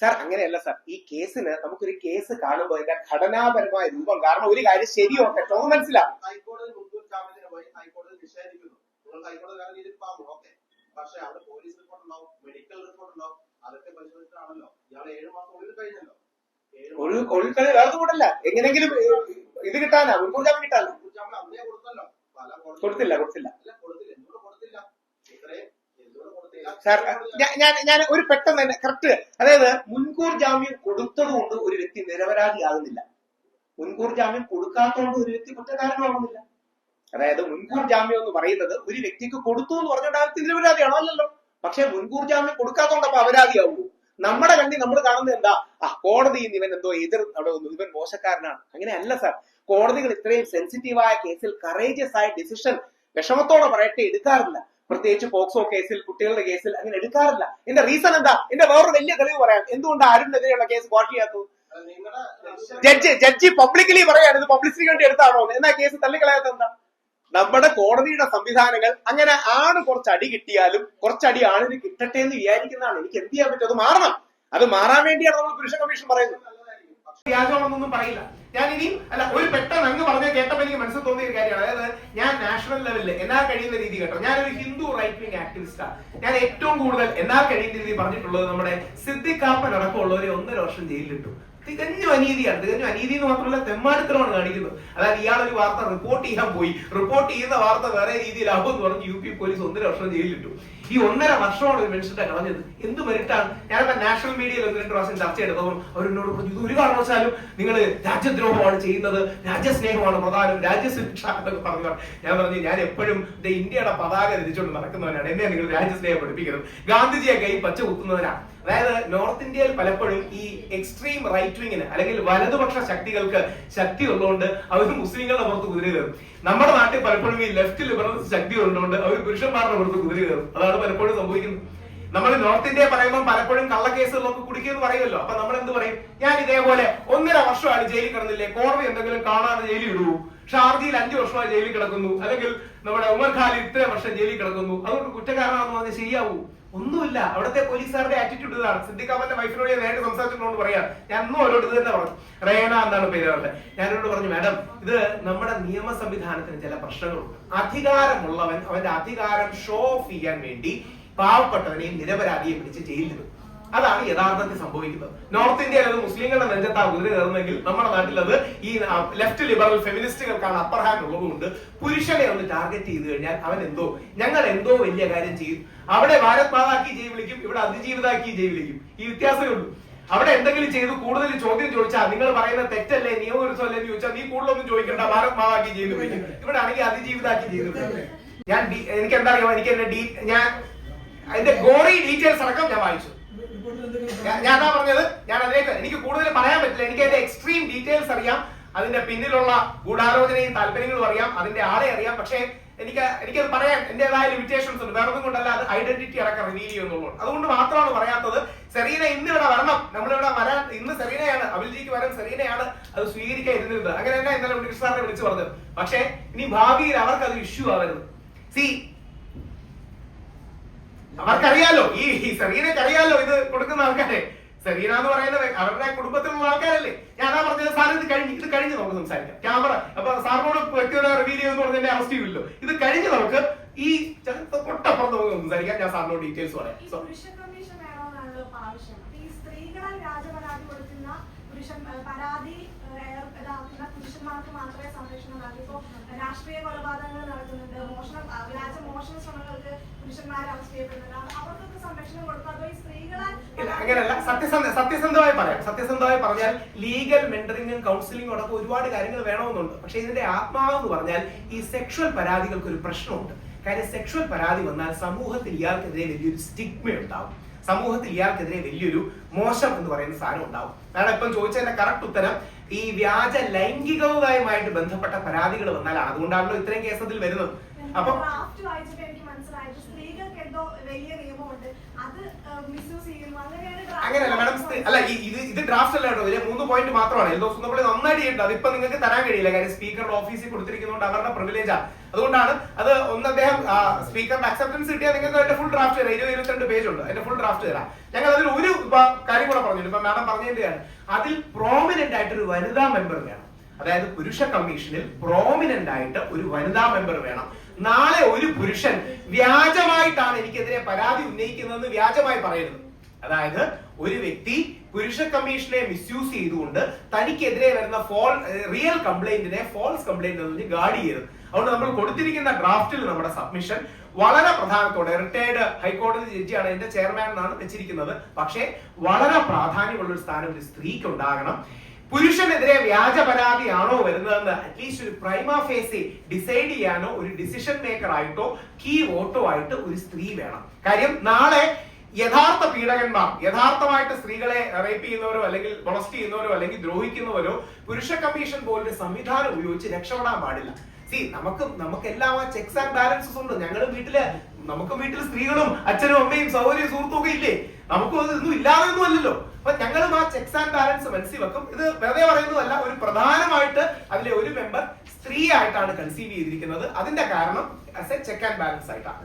സാർ അങ്ങനെയല്ല സാർ ഈ കേസിന് നമുക്കൊരു കേസ് കാണുമ്പോൾ അതിന്റെ ഘടനാപരമായ രൂപം? കാരണം ഒരു കാര്യം ശരിയോ തെറ്റോ മനസ്സിലാവും. ഹൈക്കോടതി മുൻകൂർ ജാമ്യത്തിന് പോയി ഹൈക്കോടതി നിഷേധിക്കുന്നു. നിങ്ങൾ ഹൈക്കോടതി കാരണം ഇതിൽ പാമ്പ് ഓക്കെ. പക്ഷെ അവിടെ പോലീസ് റിപ്പോർട്ട് ഉണ്ടാവും മെഡിക്കൽ റിപ്പോർട്ട് ഉണ്ടാവും അതൊക്കെ പരിശോധിച്ചിട്ടാണല്ലോ. ഇയാൾ ഏഴ് മാസം ഒഴിവ് കഴിഞ്ഞല്ലോ. ഒരു വേറെ കൂടല്ല. എങ്ങനെങ്കിലും ഇത് കിട്ടാനാ? മുൻകൂർ ജാമ്യം കിട്ടാനാ? കൊടുത്തില്ല കൊടുത്തില്ല അല്ല കൊടുത്തില്ല എന്തുകൊണ്ട് കൊടുത്തില്ല ഇത്രയും എന്തുകൊണ്ട് കൊടുത്തില്ല ഞാൻ- ഞാൻ ഒരു പെട്ടെന്ന് തന്നെ കറക്റ്റ് അതായത് മുൻകൂർ ജാമ്യം കൊടുത്തത് കൊണ്ട് ഒരു വ്യക്തി നിരപരാധിയാകുന്നില്ല. മുൻകൂർ ജാമ്യം കൊടുക്കാത്തതുകൊണ്ട് ഒരു വ്യക്തി കുറ്റക്കാരനാവുന്നില്ല അതായത് മുൻകൂർ ജാമ്യം എന്ന് പറയുന്നത് ഒരു വ്യക്തിക്ക് കൊടുത്തു എന്ന് പറഞ്ഞുകൊണ്ട് ആ നിരപരാധിയാണോ അല്ലല്ലോ? പക്ഷെ മുൻകൂർ ജാമ്യം കൊടുക്കാത്തതുകൊണ്ട് അപ്പൊ അപരാധിയാവുള്ളൂ നമ്മുടെ കണ്ടി നമ്മൾ കാണുന്നത് എന്താ? ആ കോടതി ഇവൻ എന്തോ എതിർ അവിടെ ഇവൻ മോശക്കാരനാണ്. അങ്ങനെയല്ല സാർ കോടതികൾ ഇത്രയും സെൻസിറ്റീവായ കേസിൽ കറേജിയസ് ആയ ഡിസിഷൻ വിഷമത്തോടെ പറയട്ടെ എടുക്കാറില്ല. പ്രത്യേകിച്ച് പോക്സോ കേസിൽ കുട്ടികളുടെ കേസിൽ അങ്ങനെ എടുക്കാറില്ല. എന്റെ റീസൺ എന്താ? എന്റെ വേറൊരു വലിയ തെളിവ് പറയാം. എന്തുകൊണ്ട് അരുണിനെതിരെയുള്ള കേസ് വാട്ട് ചെയ്യാത്തത്? ജഡ്ജ് ജഡ്ജി പബ്ലിക്കലി പറയാണ് ഇത് പബ്ലിസിറ്റി വേണ്ടി എടുത്താണോ എന്നാ. കേസ് തള്ളിക്കളയാത്ത എന്താ? നമ്മുടെ കോടതിയുടെ സംവിധാനങ്ങൾ അങ്ങനെ ആണ് കുറച്ച് അടി കിട്ടിയാലും കുറച്ചടി ആണിന് കിട്ടട്ടെ എന്ന് വിചാരിക്കുന്നതാണ്. എനിക്ക് എന്ത് ചെയ്യാൻ പറ്റും? അത് മാറണം. അത് മാറാൻ വേണ്ടിയാണ് നമ്മൾ പുരുഷ കമ്മീഷൻ പറയുന്നത്. വ്യാജമാണെന്നൊന്നും പറയില്ല. ഞാൻ ഇനിയും അല്ല ഒരു പെട്ടെന്ന് അങ്ങ് പറഞ്ഞ കേട്ടപ്പോൾ എനിക്ക് മനസ്സിൽ തോന്നിയ ഒരു കാര്യമാണ്. അതായത് ഞാൻ നാഷണൽ ലെവലിൽ എന്നാൽ കഴിയുന്ന രീതി കേട്ടോ. ഞാൻ ഒരു ഹിന്ദു റൈറ്റ് വിംഗ് ആക്ടിവിസ്റ്റാണ് ഞാൻ ഏറ്റവും കൂടുതൽ എന്നാൽ കഴിയുന്ന രീതി പറഞ്ഞിട്ടുള്ളത് നമ്മുടെ സിദ്ദിഖാപ്പൻ അടക്കമുള്ളവരെ ഒന്നര വർഷം ജയിലിലിട്ടു. തികഞ്ഞു അനീതിയാണ്. തികഞ്ഞു അനീതി എന്ന് മാത്രമല്ല തെമ്മാടിത്തരമാണ് കാണിക്കുന്നത്. അതായത് ഇയാൾ ഒരു വാർത്ത റിപ്പോർട്ട് ചെയ്യാൻ പോയി. റിപ്പോർട്ട് ചെയ്യുന്ന വാർത്ത വേറെ രീതിയിലാവും എന്ന് പറഞ്ഞ് യു പി പോലീസ് ഒന്നര വർഷം ജയിലിലിട്ടു. ഈ ഒന്നര വർഷമാണ് ഒരു മനുഷ്യന്റെ കളഞ്ഞത്. എന്ത് മെറിറ്റാണ്? ഞാനിപ്പോ നാഷണൽ മീഡിയയിൽ ഒന്ന് രണ്ട് പ്രാവശ്യം ചർച്ച ചെയ്തപ്പോൾ അവരെന്നോട് പറഞ്ഞു ഇത് ഒരു കാരണവശാലും നിങ്ങൾ രാജ്യദ്രോഹമാണ് ചെയ്യുന്നത്. രാജ്യസ്നേഹമാണ് പ്രധാനം. രാജ്യസുരക്ഷ എന്നൊക്കെ പറഞ്ഞു. ഞാൻ പറഞ്ഞു ഞാൻ എപ്പോഴും ഇന്ത്യയുടെ പതാക രചിച്ചുകൊണ്ട് നടക്കുന്നവനാണ്. എന്നെ നിങ്ങൾ രാജ്യസ്നേഹം പഠിപ്പിക്കുന്നത്? ഗാന്ധിജിയെ കൈ പച്ച കുത്തുന്നവനാണ് അതായത് നോർത്ത് ഇന്ത്യയിൽ പലപ്പോഴും ഈ എക്സ്ട്രീം റൈറ്റ് വിങ്ങിന് അല്ലെങ്കിൽ വലതുപക്ഷ ശക്തികൾക്ക് ശക്തി ഉള്ളതുകൊണ്ട് അവർ മുസ്ലിങ്ങളുടെ പുറത്ത് കുതിര കയറും. നമ്മുടെ നാട്ടിൽ പലപ്പോഴും ഈ ലെഫ്റ്റ് ലിബറൽ ശക്തി ഉള്ളതുകൊണ്ട് അവർ പുരുഷന്മാരുടെ പുറത്ത് കുതിര കയറും. അതാണ് പലപ്പോഴും സംഭവിക്കുന്നത്. നമ്മൾ നോർത്ത് ഇന്ത്യ പറയുമ്പോൾ പലപ്പോഴും കള്ളക്കേസുകളൊക്കെ കുടിക്കുമെന്ന് പറയുമല്ലോ. അപ്പൊ നമ്മൾ എന്ത് പറയും? ഞാൻ ഇതേപോലെ ഒന്നര വർഷമാണ് ജയിലിൽ കിടന്നില്ലേ? കോടതി എന്തെങ്കിലും കാണാതെ ജയിലിൽ ഇടൂ ഷാർജയിൽ അഞ്ചു വർഷമായി ജയിലിൽ കിടക്കുന്നു. അല്ലെങ്കിൽ നമ്മുടെ ഉമർ ഖാലി ഇത്ര വർഷം ജയിലിൽ കിടക്കുന്നു. അതുകൊണ്ട് കുറ്റക്കാരനാണെന്ന് പറഞ്ഞാൽ ശരിയാവൂ. ഒന്നുമില്ല. അവിടുത്തെ പോലീസുകാരുടെ ആറ്റിറ്റ്യൂഡ് ഇതാണ്. സിദ്ധിക്കാമന്റെ വൈഫിനോട് ഞാൻ നേരിട്ട് സംസാരിച്ചിട്ടുണ്ടോ പറയാം. ഞാൻ ഒന്നും അവരോട് ഇത് തന്നെ പറഞ്ഞു. റേന എന്നാണ് പേര് അവരുടെ ഞാനോട് പറഞ്ഞു മാഡം ഇത് നമ്മുടെ നിയമ സംവിധാനത്തിന് ചില പ്രശ്നങ്ങളുണ്ട്. അധികാരമുള്ളവൻ അവന്റെ അധികാരം ഷോ ഓഫ് ചെയ്യാൻ വേണ്ടി പാവപ്പെട്ടവനെയും നിരപരാധിയെ പിടിച്ച് ജയിലിലിടും അതാണ് യഥാർത്ഥത്തിൽ സംഭവിക്കുന്നത്. നോർത്ത് ഇന്ത്യയിൽ അത് മുസ്ലിങ്ങളുടെ നെഞ്ചത്താ കുതിര കയറുന്നെങ്കിൽ നമ്മുടെ നാട്ടിൽ അത് ഈ ലെഫ്റ്റ് ലിബറൽ ഫെമിനിസ്റ്റുകൾക്കാണ് അപ്പർ ഹാൻഡ് ഉള്ളതുകൊണ്ട് പുരുഷനെ ഒന്ന് ടാർഗറ്റ് ചെയ്ത് കഴിഞ്ഞാൽ അവൻ എന്തോ ഞങ്ങൾ എന്തോ വലിയ കാര്യം ചെയ്യും. അവിടെ ഭാരത് മാതാക്കി ജയ് വിളിക്കും ഇവിടെ അതിജീവിതാക്കി ജയ് വിളിക്കും. ഈ വ്യത്യാസമേ ഉള്ളൂ. അവിടെ എന്തെങ്കിലും ചെയ്ത് കൂടുതൽ ചോദ്യം ചോദിച്ചാൽ നിങ്ങൾ പറയുന്ന തെറ്റല്ലേ നിയമവിരുദ്ധമല്ലേ എന്ന് ചോദിച്ചാൽ നീ കൂടുതലൊന്നും ചോദിക്കണ്ട ഭാരത് മാതാക്കി ചെയ്ത് വിളിക്കും. ഇവിടെ ആണെങ്കിൽ അതിജീവിതാക്കി ചെയ്ത് വിളിക്കും. ഞാൻ എനിക്ക് എന്താ അറിയാമോ എനിക്ക് എന്റെ ഡീ ഞാൻ അതിന്റെ ഗോറി ഡീറ്റെയിൽസ് അടക്കം ഞാൻ വായിച്ചു. ഞാൻ അതാ പറഞ്ഞത് ഞാൻ അതിലേക്ക് എനിക്ക് കൂടുതൽ പറയാൻ പറ്റില്ല. എനിക്ക് അതിന്റെ എക്സ്ട്രീം ഡീറ്റെയിൽസ് അറിയാം. അതിന്റെ പിന്നിലുള്ള ഗൂഢാലോചനയും താല്പര്യങ്ങളും അറിയാം. അതിന്റെ ആളെ അറിയാം. പക്ഷേ എനിക്ക് എനിക്കത് പറയാൻ എന്റേതായ ലിമിറ്റേഷൻസ് ഉണ്ട്. വേറെ കൊണ്ടല്ല അത് ഐഡന്റിറ്റി അടക്കം റിവീൽ ചെയ്യുന്നുള്ളൂ അതുകൊണ്ട് മാത്രമാണ് പറയാത്തത്. സെറീന ഇന്ന് ഇവിടെ വരണം. നമ്മളിവിടെ വരാൻ ഇന്ന് സെറീനയാണ്. അഭിൽജിക്ക് വരാൻ സെറീനയാണ് അത് സ്വീകരിക്കാൻ ഇരുന്നിരുന്നത് അങ്ങനെ തന്നെ ഇന്നലെ ഉണ്ണികൃഷ്ണ സാറിനെ വിളിച്ചു പറഞ്ഞത്. പക്ഷേ ഇനി ഭാവിയിൽ അവർക്ക് അത് ഇഷ്യൂ ആവരുത്. സി അവർക്കറിയാലോ ഈ സെറീനക്കറിയാലോ ഇത് കൊടുക്കുന്ന ആൾക്കാരെ. സെറീന എന്ന് പറയുന്നത് അവരുടെ കുടുംബത്തിലുള്ള ആൾക്കാരല്ലേ. അതാ പറഞ്ഞത് സാർ ഇത് കഴിഞ്ഞ് ഇത് കഴിഞ്ഞ് നമുക്ക് സംസാരിക്കാം. വ്യക്തിയുടെ റിവീൽ എന്ന് പറഞ്ഞ അറസ്റ്റ് ചെയ്യില്ലോ. ഇത് കഴിഞ്ഞ് നമുക്ക് ഈ തൊട്ടപ്പുറത്ത് നമുക്ക് സംസാരിക്കാം. ഞാൻ സാറിനോട് ഡീറ്റെയിൽസ് പറയാം. പരാതി ഇതാക്കുന്ന പുരുഷന്മാർക്ക് മാത്രമേ സംരക്ഷണം നൽകൂ ഇപ്പോ രാഷ്ട്രീയ കൊലപാതകങ്ങൾ നടക്കുന്നുണ്ട്. മോഷണം വ്യാജ മോഷണ ശ്രമങ്ങൾക്ക് പുരുഷന്മാരെ അറസ്റ്റ് ചെയ്യപ്പെടുന്നുണ്ട്. അവർക്കൊക്കെ സംരക്ഷണം അതോ ഈ അങ്ങനെയല്ല. സത്യസന്ധ സത്യസന്ധമായി പറയാം. സത്യസന്ധമായി പറഞ്ഞാൽ ലീഗൽ മെന്ററിംഗും കൗൺസിലിംഗും അടക്കം ഒരുപാട് കാര്യങ്ങൾ വേണമെന്നുണ്ട്. പക്ഷെ ഇതിന്റെ ആത്മാവ് എന്ന് പറഞ്ഞാൽ ഈ സെക്ഷൽ പരാതികൾക്ക് ഒരു പ്രശ്നമുണ്ട്. കാര്യം സെക്ഷൽ പരാതി വന്നാൽ സമൂഹത്തിൽ ഇയാൾക്കെതിരെ വലിയൊരു സ്റ്റിഗ്മ ഉണ്ടാവും. സമൂഹത്തിൽ ഇയാൾക്കെതിരെ വലിയൊരു മോശം എന്ന് പറയുന്ന സാധനം ഉണ്ടാവും. കാരണം ഇപ്പം ചോദിച്ചതിന്റെ കറക്റ്റ് ഉത്തരം ഈ വ്യാജ ലൈംഗികവുമായിട്ട് ബന്ധപ്പെട്ട പരാതികൾ വന്നാലാണ് അതുകൊണ്ടാണല്ലോ ഇത്രയും കേസ് അതിൽ വരുന്നത്. അപ്പൊ അങ്ങനെയല്ല മാഡം അല്ല ഇത് ഇത് ഡ്രാഫ്റ്റ് അല്ല കേട്ടോ. ഇതിലെ മൂന്ന് പോയിന്റ് മാത്രമാണ്. എൽ ദോസ് നമ്മൾ നന്നായിട്ട് ചെയ്യേണ്ടത് അതിപ്പോ നിങ്ങൾക്ക് തരാൻ കഴിയില്ല. കാര്യം സ്പീക്കറുടെ ഓഫീസിൽ കൊടുത്തിരിക്കുന്നതുകൊണ്ട് അവരുടെ പ്രിവിലേജാ അതുകൊണ്ടാണ് അത് ഒന്ന് അദ്ദേഹം സ്പീക്കറിന്റെ അക്സെപ്റ്റൻസ് കിട്ടിയാൽ നിങ്ങൾക്ക് അതിന്റെ ഫുൾ ഡ്രാഫ്റ്റ് തരാം. ഇരുപത് ഇരുപത്തിരണ്ട് പേജ് ഉണ്ട്. അതിന്റെ ഫുൾ ഡ്രാഫ്റ്റ് തരാം. ഞങ്ങൾ അതിൽ ഒരു കാര്യം കൂടെ പറഞ്ഞിട്ടുണ്ട് ഇപ്പൊ മാഡം പറഞ്ഞതിന്റെയാണ് അതിൽ പ്രോമിനന്റ് ആയിട്ട് ഒരു വനിതാ മെമ്പർ വേണം. അതായത് പുരുഷ കമ്മീഷനിൽ പ്രോമിനന്റ് ആയിട്ട് ഒരു വനിതാ മെമ്പർ വേണം. നാളെ ഒരു പുരുഷൻ വ്യാജമായിട്ടാണ് എനിക്കെതിരെ പരാതി ഉന്നയിക്കുന്നതെന്ന് വ്യാജമായി പറയരുത് അതായത് ഒരു വ്യക്തി പുരുഷ കമ്മീഷനെ മിസ്യൂസ് ചെയ്തുകൊണ്ട് തനിക്കെതിരെ വരുന്ന ഫോൾ റിയൽ കംപ്ലൈന്റിനെ ഫോൾസ് കംപ്ലൈന്റ് എന്ന് ഗാർഡ് ചെയ്യരുത്. അതുകൊണ്ട് നമ്മൾ കൊടുത്തിരിക്കുന്ന ഡ്രാഫ്റ്റിൽ നമ്മുടെ സബ്മിഷൻ വളരെ പ്രധാനത്തോടെ റിട്ടയർഡ് ഹൈക്കോടതി ജഡ്ജിയാണ് എന്റെ ചെയർമാൻ എന്നാണ് വെച്ചിരിക്കുന്നത്. പക്ഷേ വളരെ പ്രാധാന്യമുള്ള ഒരു സ്ഥാനം ഒരു സ്ത്രീക്ക് ഉണ്ടാകണം പുരുഷനെതിരെ വ്യാജ പരാതിയാണോ വരുന്നതെന്ന് അറ്റ്ലീസ്റ്റ് ഒരു പ്രൈമ ഫേസി ഡിസൈഡ് ചെയ്യാനോ ഒരു ഡിസിഷൻ മേക്കർ ആയിട്ടോ കീ വോട്ടോ ആയിട്ട് ഒരു സ്ത്രീ വേണം. കാര്യം നാളെ യഥാർത്ഥ പീഡകന്മാർ യഥാർത്ഥമായിട്ട് സ്ത്രീകളെ റേപ്പ് ചെയ്യുന്നവരോ അല്ലെങ്കിൽ molest ചെയ്യുന്നവരോ അല്ലെങ്കിൽ ദ്രോഹിക്കുന്നവരോ പുരുഷ കമ്മീഷൻ പോലൊരു സംവിധാനം ഉപയോഗിച്ച് രക്ഷപ്പെടാൻ പാടില്ല. സി നമുക്ക് നമുക്കെല്ലാം ആ ചെക്സ് ആൻഡ് ബാലൻസസ് ഉണ്ട്. ഞങ്ങൾ വീട്ടിൽ നമുക്ക് വീട്ടിൽ സ്ത്രീകളും അച്ഛനും അമ്മയും സഹോദരിയും സുഹൃത്തും ഇല്ലേ? നമുക്കും അതൊന്നും ഇല്ലാതെ ഒന്നും അല്ലല്ലോ. അപ്പൊ ഞങ്ങളും ആ ചെക്സ് ആൻഡ് ബാലൻസ് മനസ്സിൽ വെക്കും. ഇത് വെറുതെ പറയുന്നതല്ല ഒരു പ്രധാനമായിട്ട് അതിലെ ഒരു മെമ്പർ സ്ത്രീ ആയിട്ടാണ് കൺസീവ് ചെയ്തിരിക്കുന്നത്. അതിന്റെ കാരണം as a check and balance ആയിട്ടാണ്.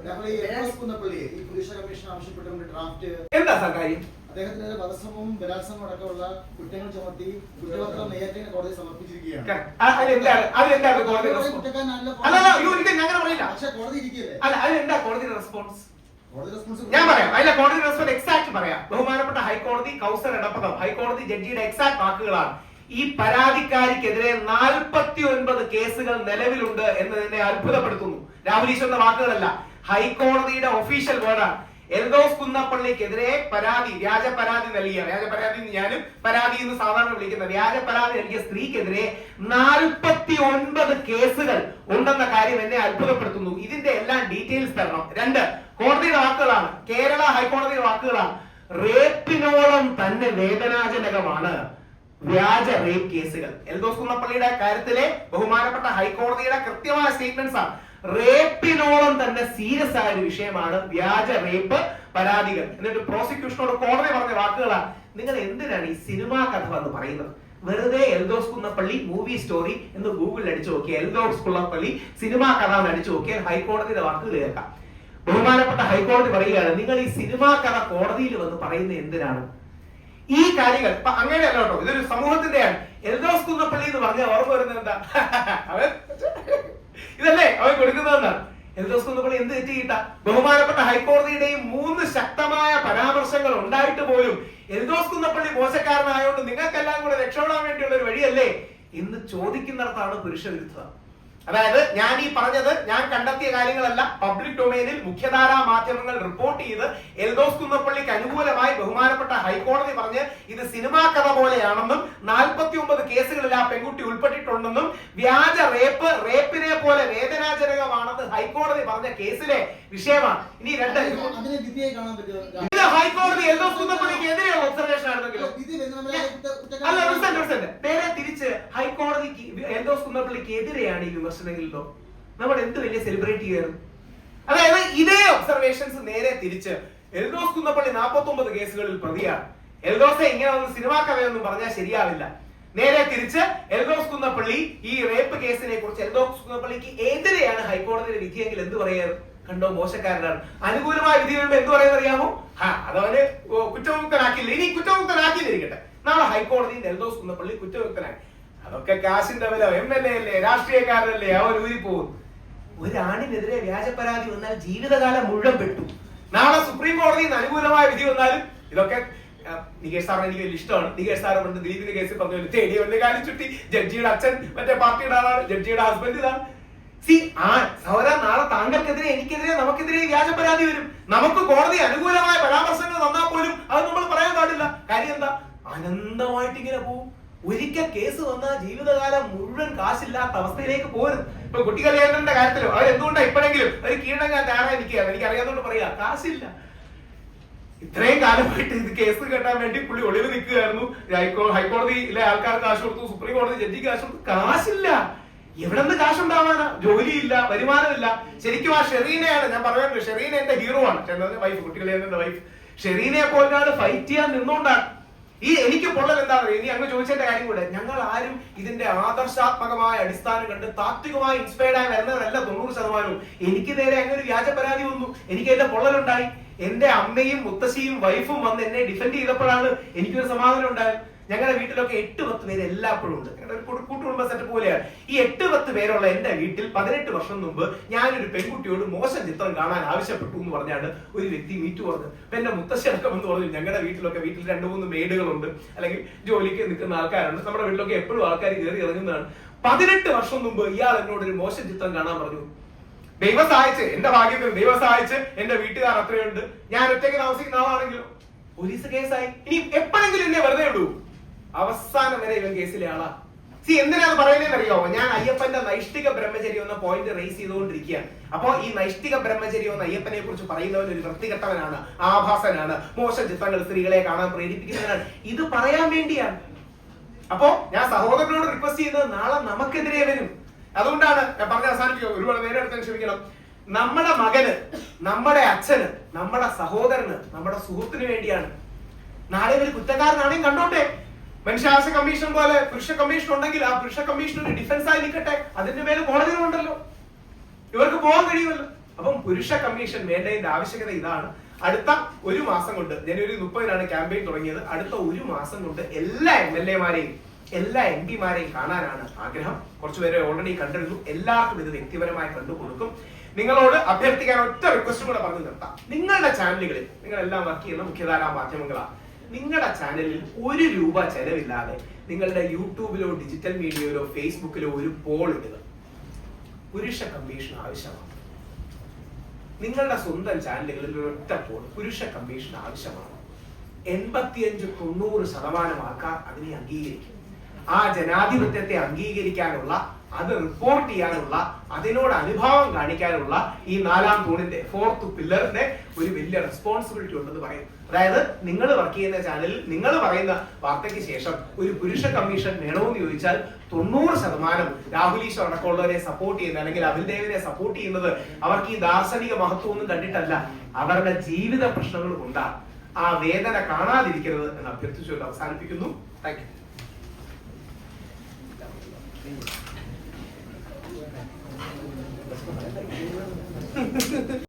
എന്താ സാർ കാര്യം? അദ്ദേഹത്തിനെതിരെ വധശ്രമവും ബലാത്സംഗവും അടക്കമുള്ള കുറ്റങ്ങൾ ചുമത്തി കുറ്റപത്രം നെയ്യാറ്റിനെ കോടതി സമർപ്പിച്ചിരിക്കുകയാണ്. പക്ഷെ കോടതി ഞാൻ പറയാം. അതിലെ കോടതി റെസ്പോൺസ് എക്സാക്ട് പറയാം. ബഹുമാനപ്പെട്ട ഹൈക്കോടതി കൗസർ ഇടപ്പകം ഹൈക്കോടതി ജഡ്ജിയുടെ എക്സാക്ട് വാക്കുകളാണ്. ഈ പരാതിക്കാരിക്കെതിരെ നാൽപ്പത്തി ഒൻപത് കേസുകൾ നിലവിലുണ്ട് എന്നതിനെ അത്ഭുതപ്പെടുത്തുന്നു. രാഹുൽ ഈശ്വറിന്റെ വാക്കുകളല്ല. ഹൈക്കോടതിയുടെ ഒഫീഷ്യൽ വേർഡാണ് എൽദോസ് കുന്നപ്പള്ളിക്കെതിരെ പരാതി വ്യാജ പരാതി നൽകിയ വ്യാജ പരാതി ഞാനും പരാതി എന്ന് സാധാരണ വിളിക്കുന്ന വ്യാജ പരാതി നൽകിയ സ്ത്രീക്കെതിരെ നാൽപ്പത്തി ഒൻപത് കേസുകൾ ഉണ്ടെന്ന കാര്യം എന്നെ അത്ഭുതപ്പെടുത്തുന്നു. ഇതിന്റെ എല്ലാം ഡീറ്റെയിൽസ് തരണം. രണ്ട് കോടതിയുടെ വാക്കുകളാണ്. കേരള ഹൈക്കോടതിയുടെ വാക്കുകളാണ്. റേപ്പിനോളം തന്നെ വേദനാജനകമാണ് വ്യാജ റേപ്പ് കേസുകൾ. എൽദോസ് കുന്നപ്പള്ളിയുടെ കാര്യത്തിലെ ബഹുമാനപ്പെട്ട ഹൈക്കോടതിയുടെ കൃത്യമായ സ്റ്റേറ്റ്മെന്റ്സ് ആണ്. റേപ്പിനോളം തന്നെ സീരിയസ് ആയ ഒരു വിഷയമാണ് വ്യാജ റേപ്പ് പരാതികൾ. എന്നിട്ട് പ്രോസിക്യൂഷനോട് കോടതി പറഞ്ഞ വാക്കുകളാണ് നിങ്ങൾ എന്തിനാണ് ഈ സിനിമാ കഥ എന്ന് പറയുന്നത്? വെറുതെ എൽദോസ് കുന്നപ്പള്ളി മൂവി സ്റ്റോറി എന്ന് ഗൂഗിളിൽ അടിച്ചു നോക്കി എൽദോസ് കുന്നപ്പള്ളി സിനിമാ കഥ എന്ന് അടിച്ചു നോക്കിയാൽ ഹൈക്കോടതിയുടെ വാക്കുകൾ കേൾക്കാം. ബഹുമാനപ്പെട്ട ഹൈക്കോടതി പറയുകയാണ് നിങ്ങൾ ഈ സിനിമാ കഥ കോടതിയിൽ വന്ന് പറയുന്നത് എന്തിനാണ്? ഈ കാര്യങ്ങൾ ഇപ്പൊ അങ്ങനെയല്ല കേട്ടോ ഇതൊരു സമൂഹത്തിന്റെയാണ്. എൽദോസ് കുന്നപ്പള്ളി എന്ന് പറഞ്ഞാൽ ഓർമ്മ വരുന്നത് എന്താ? ഇതല്ലേ അവൻ കൊടുക്കുന്നതെന്നാണ്. എൽദോസ് കുന്നപ്പള്ളി എന്ത് തെറ്റിയിട്ട? ബഹുമാനപ്പെട്ട ഹൈക്കോടതിയുടെയും മൂന്ന് ശക്തമായ പരാമർശങ്ങൾ ഉണ്ടായിട്ട് പോലും എൽദോസ് കുന്നപ്പള്ളി മോശക്കാരനായതുകൊണ്ട് നിങ്ങൾക്കെല്ലാം കൂടെ രക്ഷപ്പെടാൻ വേണ്ടിയുള്ള ഒരു വഴിയല്ലേ? എന്ന് ചോദിക്കുന്നിടത്താണ് പുരുഷ വിരുദ്ധത അതായത് ഞാൻ ഈ പറഞ്ഞത് ഞാൻ കണ്ടെത്തിയ കാര്യങ്ങളല്ല പബ്ലിക് ഡൊമൈനിൽ മുഖ്യധാരാ മാധ്യമങ്ങൾ റിപ്പോർട്ട് ചെയ്ത് എൽദോസ് കുന്നപ്പള്ളിക്ക് അനുകൂലമായി ബഹുമാനപ്പെട്ട ഹൈക്കോടതി പറഞ്ഞ് ഇത് സിനിമാ കഥ പോലെയാണെന്നും നാൽപ്പത്തി ഒമ്പത് കേസുകളിൽ ആ പെൺകുട്ടി ഉൾപ്പെട്ടിട്ടുണ്ടെന്നും വ്യാജ റേപ്പ് റേപ്പിനെ പോലെ വേദനാജനകമാണെന്ന് ഹൈക്കോടതി പറഞ്ഞ കേസിലെ വിഷയമാണ്. ഇനി രണ്ട് ഇത് ഹൈക്കോടതി എൽദോസ് കുന്നപ്പള്ളിക്ക് എതിരെയുള്ള ഒബ്സർവേഷൻ ആയിരുന്നെങ്കിലും. അല്ല ഒരു സെന്റ് നേരെ തിരിച്ച് ഹൈക്കോടതിക്ക് എന്തോ കുന്നപ്പള്ളിക്ക് എതിരെയാണ് ഈ വിമർശനങ്ങളിലോ? നമ്മൾ എന്ത് വലിയ സെലിബ്രേറ്റ് ചെയ്യായിരുന്നു അതായത് ഇതേ ഒബ്സർവേഷൻസ് നേരെ തിരിച്ച് എൽദോസ് കുന്നപ്പള്ളി നാൽപ്പത്തി ഒമ്പത് കേസുകളിൽ പ്രതിയാണ്. എൽദോസെ ഇങ്ങനെ ഒന്ന് സിനിമാ കഥയൊന്നും പറഞ്ഞാൽ ശരിയാവില്ല. നേരെ തിരിച്ച് എൽദോസ് കുന്നപ്പള്ളി ഈ റേപ്പ് കേസിനെ കുറിച്ച് എൽദോസ് കുന്നപ്പള്ളിക്ക് എതിരെയാണ് ഹൈക്കോടതിയുടെ വിധിയെങ്കിൽ എന്ത് പറയാറ് കണ്ടോ മോശക്കാരനാണ്. അനുകൂലമായ വിധി വരുമ്പോ എന്ത് പറയുന്നത് അറിയാമോ ഹാ അതവന് കുറ്റമുക്തനാക്കില്ല ഇനി കുറ്റമുക്തനാക്കിയിരിക്കട്ടെ നാളെ ഹൈക്കോടതിയിൽ എൽദോസ് കുന്നപ്പള്ളി കുറ്റമുക്തനാക്കി അതൊക്കെ കാശിന്റെ വില എം എൽ എ അല്ലേ? രാഷ്ട്രീയക്കാരനല്ലേ? അവൻ ഊരി പോകും ഒരാണിനെതിരെ വ്യാജ പരാതി വന്നാൽ ജീവിതകാലം മുഴുവൻ പെട്ടു. നാളെ സുപ്രീം കോടതിയിൽ അനുകൂലമായ വിധി വന്നാലും ഇതൊക്കെ നികേഷ് സാറിന് എനിക്ക് വലിയ ഇഷ്ടമാണ്. നികേഷ് സാർ പണ്ട് ദിലീപിന്റെ കേസിൽ പറഞ്ഞു തേടി വലിയ കാലം ചുറ്റി ജഡ്ജിയുടെ അച്ഛൻ മറ്റേ പാർട്ടിയുടെ ആളാണ് ജഡ്ജിയുടെ ഹസ്ബൻഡ് ഇതാണ്. സി ആ സൗര നാളെ താങ്കൾക്കെതിരെ എനിക്കെതിരെ നമുക്കെതിരെ വ്യാജ പരാതി വരും. നമുക്ക് കോടതി അനുകൂലമായ പരാമർശങ്ങൾ തന്നാൽ പോലും അത് നമ്മൾ പറയാൻ പാടില്ല. കാര്യം എന്താ? അനന്തമായിട്ട് ഇങ്ങനെ പോകും ഒരിക്കൽ കേസ് വന്നാൽ ജീവിതകാലം മുഴുവൻ കാശില്ലാത്ത അവസ്ഥയിലേക്ക് പോരും. ഇപ്പൊ കുട്ടികല്യാണത്തിന്റെ കാര്യത്തിലും അവർ എന്തുകൊണ്ടാ ഇപ്പോഴെങ്കിലും ഒരു കീഴടങ്ങാൻ തയ്യാറായി നിൽക്കുകയാണ്? എനിക്ക് അറിയാവുന്നതുകൊണ്ട് പറയാ. കാശില്ല. ഇത്രയും കാലമായിട്ട് ഇത് കേസ് കെട്ടാൻ വേണ്ടി പുള്ളി ഒളിവ് നിൽക്കുകയായിരുന്നു. ഹൈക്കോടതി ഹൈക്കോടതിയിലെ ആൾക്കാർ കാശ് കൊടുത്തു സുപ്രീം കോടതി ജഡ്ജി കാശ് കൊടുത്തു. കാശില്ല. എവിടെ നിന്ന് കാശുണ്ടാവാനാ? ജോലിയില്ല വരുമാനമില്ല. ശരിക്കും ആ ഷെറീനയാണ് ഞാൻ പറയുന്നത് ഷെറീന എന്റെ ഹീറോ ആണ്. വൈഫ് കുട്ടികളെ വൈഫ് ഷെറീനയെ പോലാണ് ഫൈറ്റ് ചെയ്യാൻ നിന്നുകൊണ്ടാണ് ഈ എനിക്ക് പൊള്ളൽ എന്താ പറയുക? ഇനി അങ്ങ് ചോദിച്ചതിന്റെ കാര്യം കൂടെ. ഞങ്ങൾ ആരും ഇതിന്റെ ആദർശാത്മകമായ അടിസ്ഥാനം കണ്ട് താത്വികമായി ഇൻസ്പയർഡ് ആയി വരുന്നവരല്ല തൊണ്ണൂറ് ശതമാനവും. എനിക്ക് നേരെ അങ്ങനെ ഒരു വ്യാജ പരാതി വന്നു. എനിക്ക് എന്റെ പൊള്ളലുണ്ടായി. എന്റെ അമ്മയും മുത്തശ്ശിയും വൈഫും വന്ന് എന്നെ ഡിഫെൻഡ് ചെയ്തപ്പോഴാണ് എനിക്കൊരു സമാധാനം ഉണ്ടായത്. ഞങ്ങളുടെ വീട്ടിലൊക്കെ എട്ട് പത്ത് പേര് എല്ലാപ്പോഴും ഉണ്ട്. ഞങ്ങളുടെ കൂട്ടുകുടുംബ സെറ്റപ്പ് പോലെയാണ്. ഈ എട്ട് പത്ത് പേരുള്ള എന്റെ വീട്ടിൽ പതിനെട്ട് വർഷം മുമ്പ് ഞാനൊരു പെൺകുട്ടിയോട് മോശം ചിത്രം കാണാൻ ആവശ്യപ്പെട്ടു എന്ന് പറഞ്ഞാണ് ഒരു വ്യക്തി മീറ്റ് പറഞ്ഞത്. അപ്പൊ എന്റെ മുത്തശ്ശിയടക്കം എന്ന് പറഞ്ഞു ഞങ്ങളുടെ വീട്ടിലൊക്കെ വീട്ടിൽ രണ്ട് മൂന്ന് മെയ്ഡുകളുണ്ട് അല്ലെങ്കിൽ ജോലിക്ക് നിൽക്കുന്ന ആൾക്കാരുണ്ട്. നമ്മുടെ വീട്ടിലൊക്കെ എപ്പോഴും ആൾക്കാർ കയറി ഇറങ്ങുന്നതാണ്. പതിനെട്ട് വർഷം മുമ്പ് ഇയാൾ എന്നോട് ഒരു മോശം ചിത്രം കാണാൻ പറഞ്ഞു. ദൈവം സഹായിച്ച്. എന്റെ ഭാഗ്യത്തിന് ദൈവം സഹായിച്ച്. എന്റെ വീട്ടുകാർ അത്രയുണ്ട്. ഞാൻ ഒറ്റയ്ക്ക് താമസിക്കുന്ന ആളാണെങ്കിലും? പോലീസ് കേസായി. ഇനി എപ്പോഴെങ്കിലും എന്നെ വെറുതെ വിടൂ. അവസാനം വരെ ഇവൻ കേസിലെ ആളാ. സി എന്തിനാണ് പറയുന്നതെന്ന് അറിയോ ഞാൻ അയ്യപ്പന്റെ നൈഷ്ഠിക ബ്രഹ്മചര്യം എന്ന പോയിന്റ് റേസ് ചെയ്തുകൊണ്ടിരിക്കുകയാണ്. അപ്പോ ഈ നൈഷ്ഠിക ബ്രഹ്മചര്യം എന്ന അയ്യപ്പനെ കുറിച്ച് പറയുന്നവൻ ഒരു വൃത്തികെട്ടവനാണ് ആഭാസനാണ് മോശം ചിത്രങ്ങൾ സ്ത്രീകളെ കാണാൻ പ്രേരിപ്പിക്കുന്നവനാണ്. ഇത് പറയാൻ വേണ്ടിയാണ്. അപ്പോ ഞാൻ സഹോദരനോട് റിക്വസ്റ്റ് ചെയ്യുന്നത് നാളെ നമുക്കെതിരെ വരും. അതുകൊണ്ടാണ് ഞാൻ പറഞ്ഞ അവസാനിപ്പിക്കുക. ഒരുപാട് നേരെ എടുത്താൽ ക്ഷമിക്കണം. നമ്മുടെ മകന് നമ്മുടെ അച്ഛന് നമ്മുടെ സഹോദരന് നമ്മുടെ സുഹൃത്തിന് വേണ്ടിയാണ്. നാളെ ഒരു കുറ്റക്കാരനാണെങ്കിൽ കണ്ടോട്ടെ? മനുഷ്യാവകാശ കമ്മീഷൻ പോലെ പുരുഷ കമ്മീഷൻ ഉണ്ടെങ്കിൽ ആ പുരുഷ കമ്മീഷൻ ഒരു ഡിഫൻസ് ആയി നിൽക്കട്ടെ. അതിന്റെ മേലെ കോടതികളുണ്ടല്ലോ ഇവർക്ക് പോകാൻ കഴിയുമല്ലോ. അപ്പം പുരുഷ കമ്മീഷൻ വേണ്ടതിന്റെ ആവശ്യകത ഇതാണ്. അടുത്ത ഒരു മാസം കൊണ്ട് ജനുവരി മുപ്പതിനാണ് ക്യാമ്പയിൻ തുടങ്ങിയത്. അടുത്ത ഒരു മാസം കൊണ്ട് എല്ലാ എം എൽ എമാരെയും എല്ലാ എം പിമാരെയും കാണാനാണ് ആഗ്രഹം. കുറച്ചുപേരെ ഓൾറെഡി കണ്ടിരുന്നു. എല്ലാവർക്കും ഇത് വ്യക്തിപരമായി കണ്ടു കൊടുക്കും. നിങ്ങളോട് അഭ്യർത്ഥിക്കാൻ ഒറ്റ റിക്വസ്റ്റും കൂടെ പറഞ്ഞു നിർത്താം. നിങ്ങളുടെ ചാനലുകളിൽ നിങ്ങൾ എല്ലാം വർക്ക് ചെയ്യുന്ന മുഖ്യധാരാ മാധ്യമങ്ങളാണ്. നിങ്ങളുടെ ചാനലിൽ ഒരു രൂപ ചെലവില്ലാതെ നിങ്ങളുടെ യൂട്യൂബിലോ ഡിജിറ്റൽ മീഡിയയിലോ ഫേസ്ബുക്കിലോ ഒരു പോൾ ഇടുക. പുരുഷ കമ്മീഷൻ ആവശ്യമാണ്. നിങ്ങളുടെ സ്വന്തം ചാനലുകളിൽ ഒരൊറ്റ പോൾ പുരുഷ കമ്മീഷൻ ആവശ്യമാണ്. എൺപത്തിയഞ്ച് തൊണ്ണൂറ് ശതമാനം ആൾക്കാർ അതിനെ അംഗീകരിക്കും. ആ ജനാധിപത്യത്തെ അംഗീകരിക്കാനുള്ള അത് റിപ്പോർട്ട് ചെയ്യാനുള്ള അതിനോട് അനുഭാവം കാണിക്കാനുള്ള ഈ നാലാം തൂണിന്റെ ഫോർത്ത് പില്ലറിന്റെ ഒരു വലിയ റെസ്പോൺസിബിലിറ്റി ഉണ്ടെന്ന് പറയും. അതായത് നിങ്ങൾ വർക്ക് ചെയ്യുന്ന ചാനലിൽ നിങ്ങൾ പറയുന്ന വാർത്തയ്ക്ക് ശേഷം ഒരു പുരുഷ കമ്മീഷൻ വേണമെന്ന് ചോദിച്ചാൽ തൊണ്ണൂറ് ശതമാനം രാഹുൽ ഈശ്വർ അടക്കമുള്ളവരെ സപ്പോർട്ട് ചെയ്യുന്ന അല്ലെങ്കിൽ അഭിൽ ദേവിനെ സപ്പോർട്ട് ചെയ്യുന്നത് അവർക്ക് ഈ ദാർശനിക മഹത്വം ഒന്നും കണ്ടിട്ടല്ല. അവരുടെ ജീവിത പ്രശ്നങ്ങൾ കൊണ്ടാണ് ആ വേദന കാണാതിരിക്കരുത് എന്ന് അഭ്യർത്ഥിച്ചുകൊണ്ട് അവസാനിപ്പിക്കുന്നു. Thank you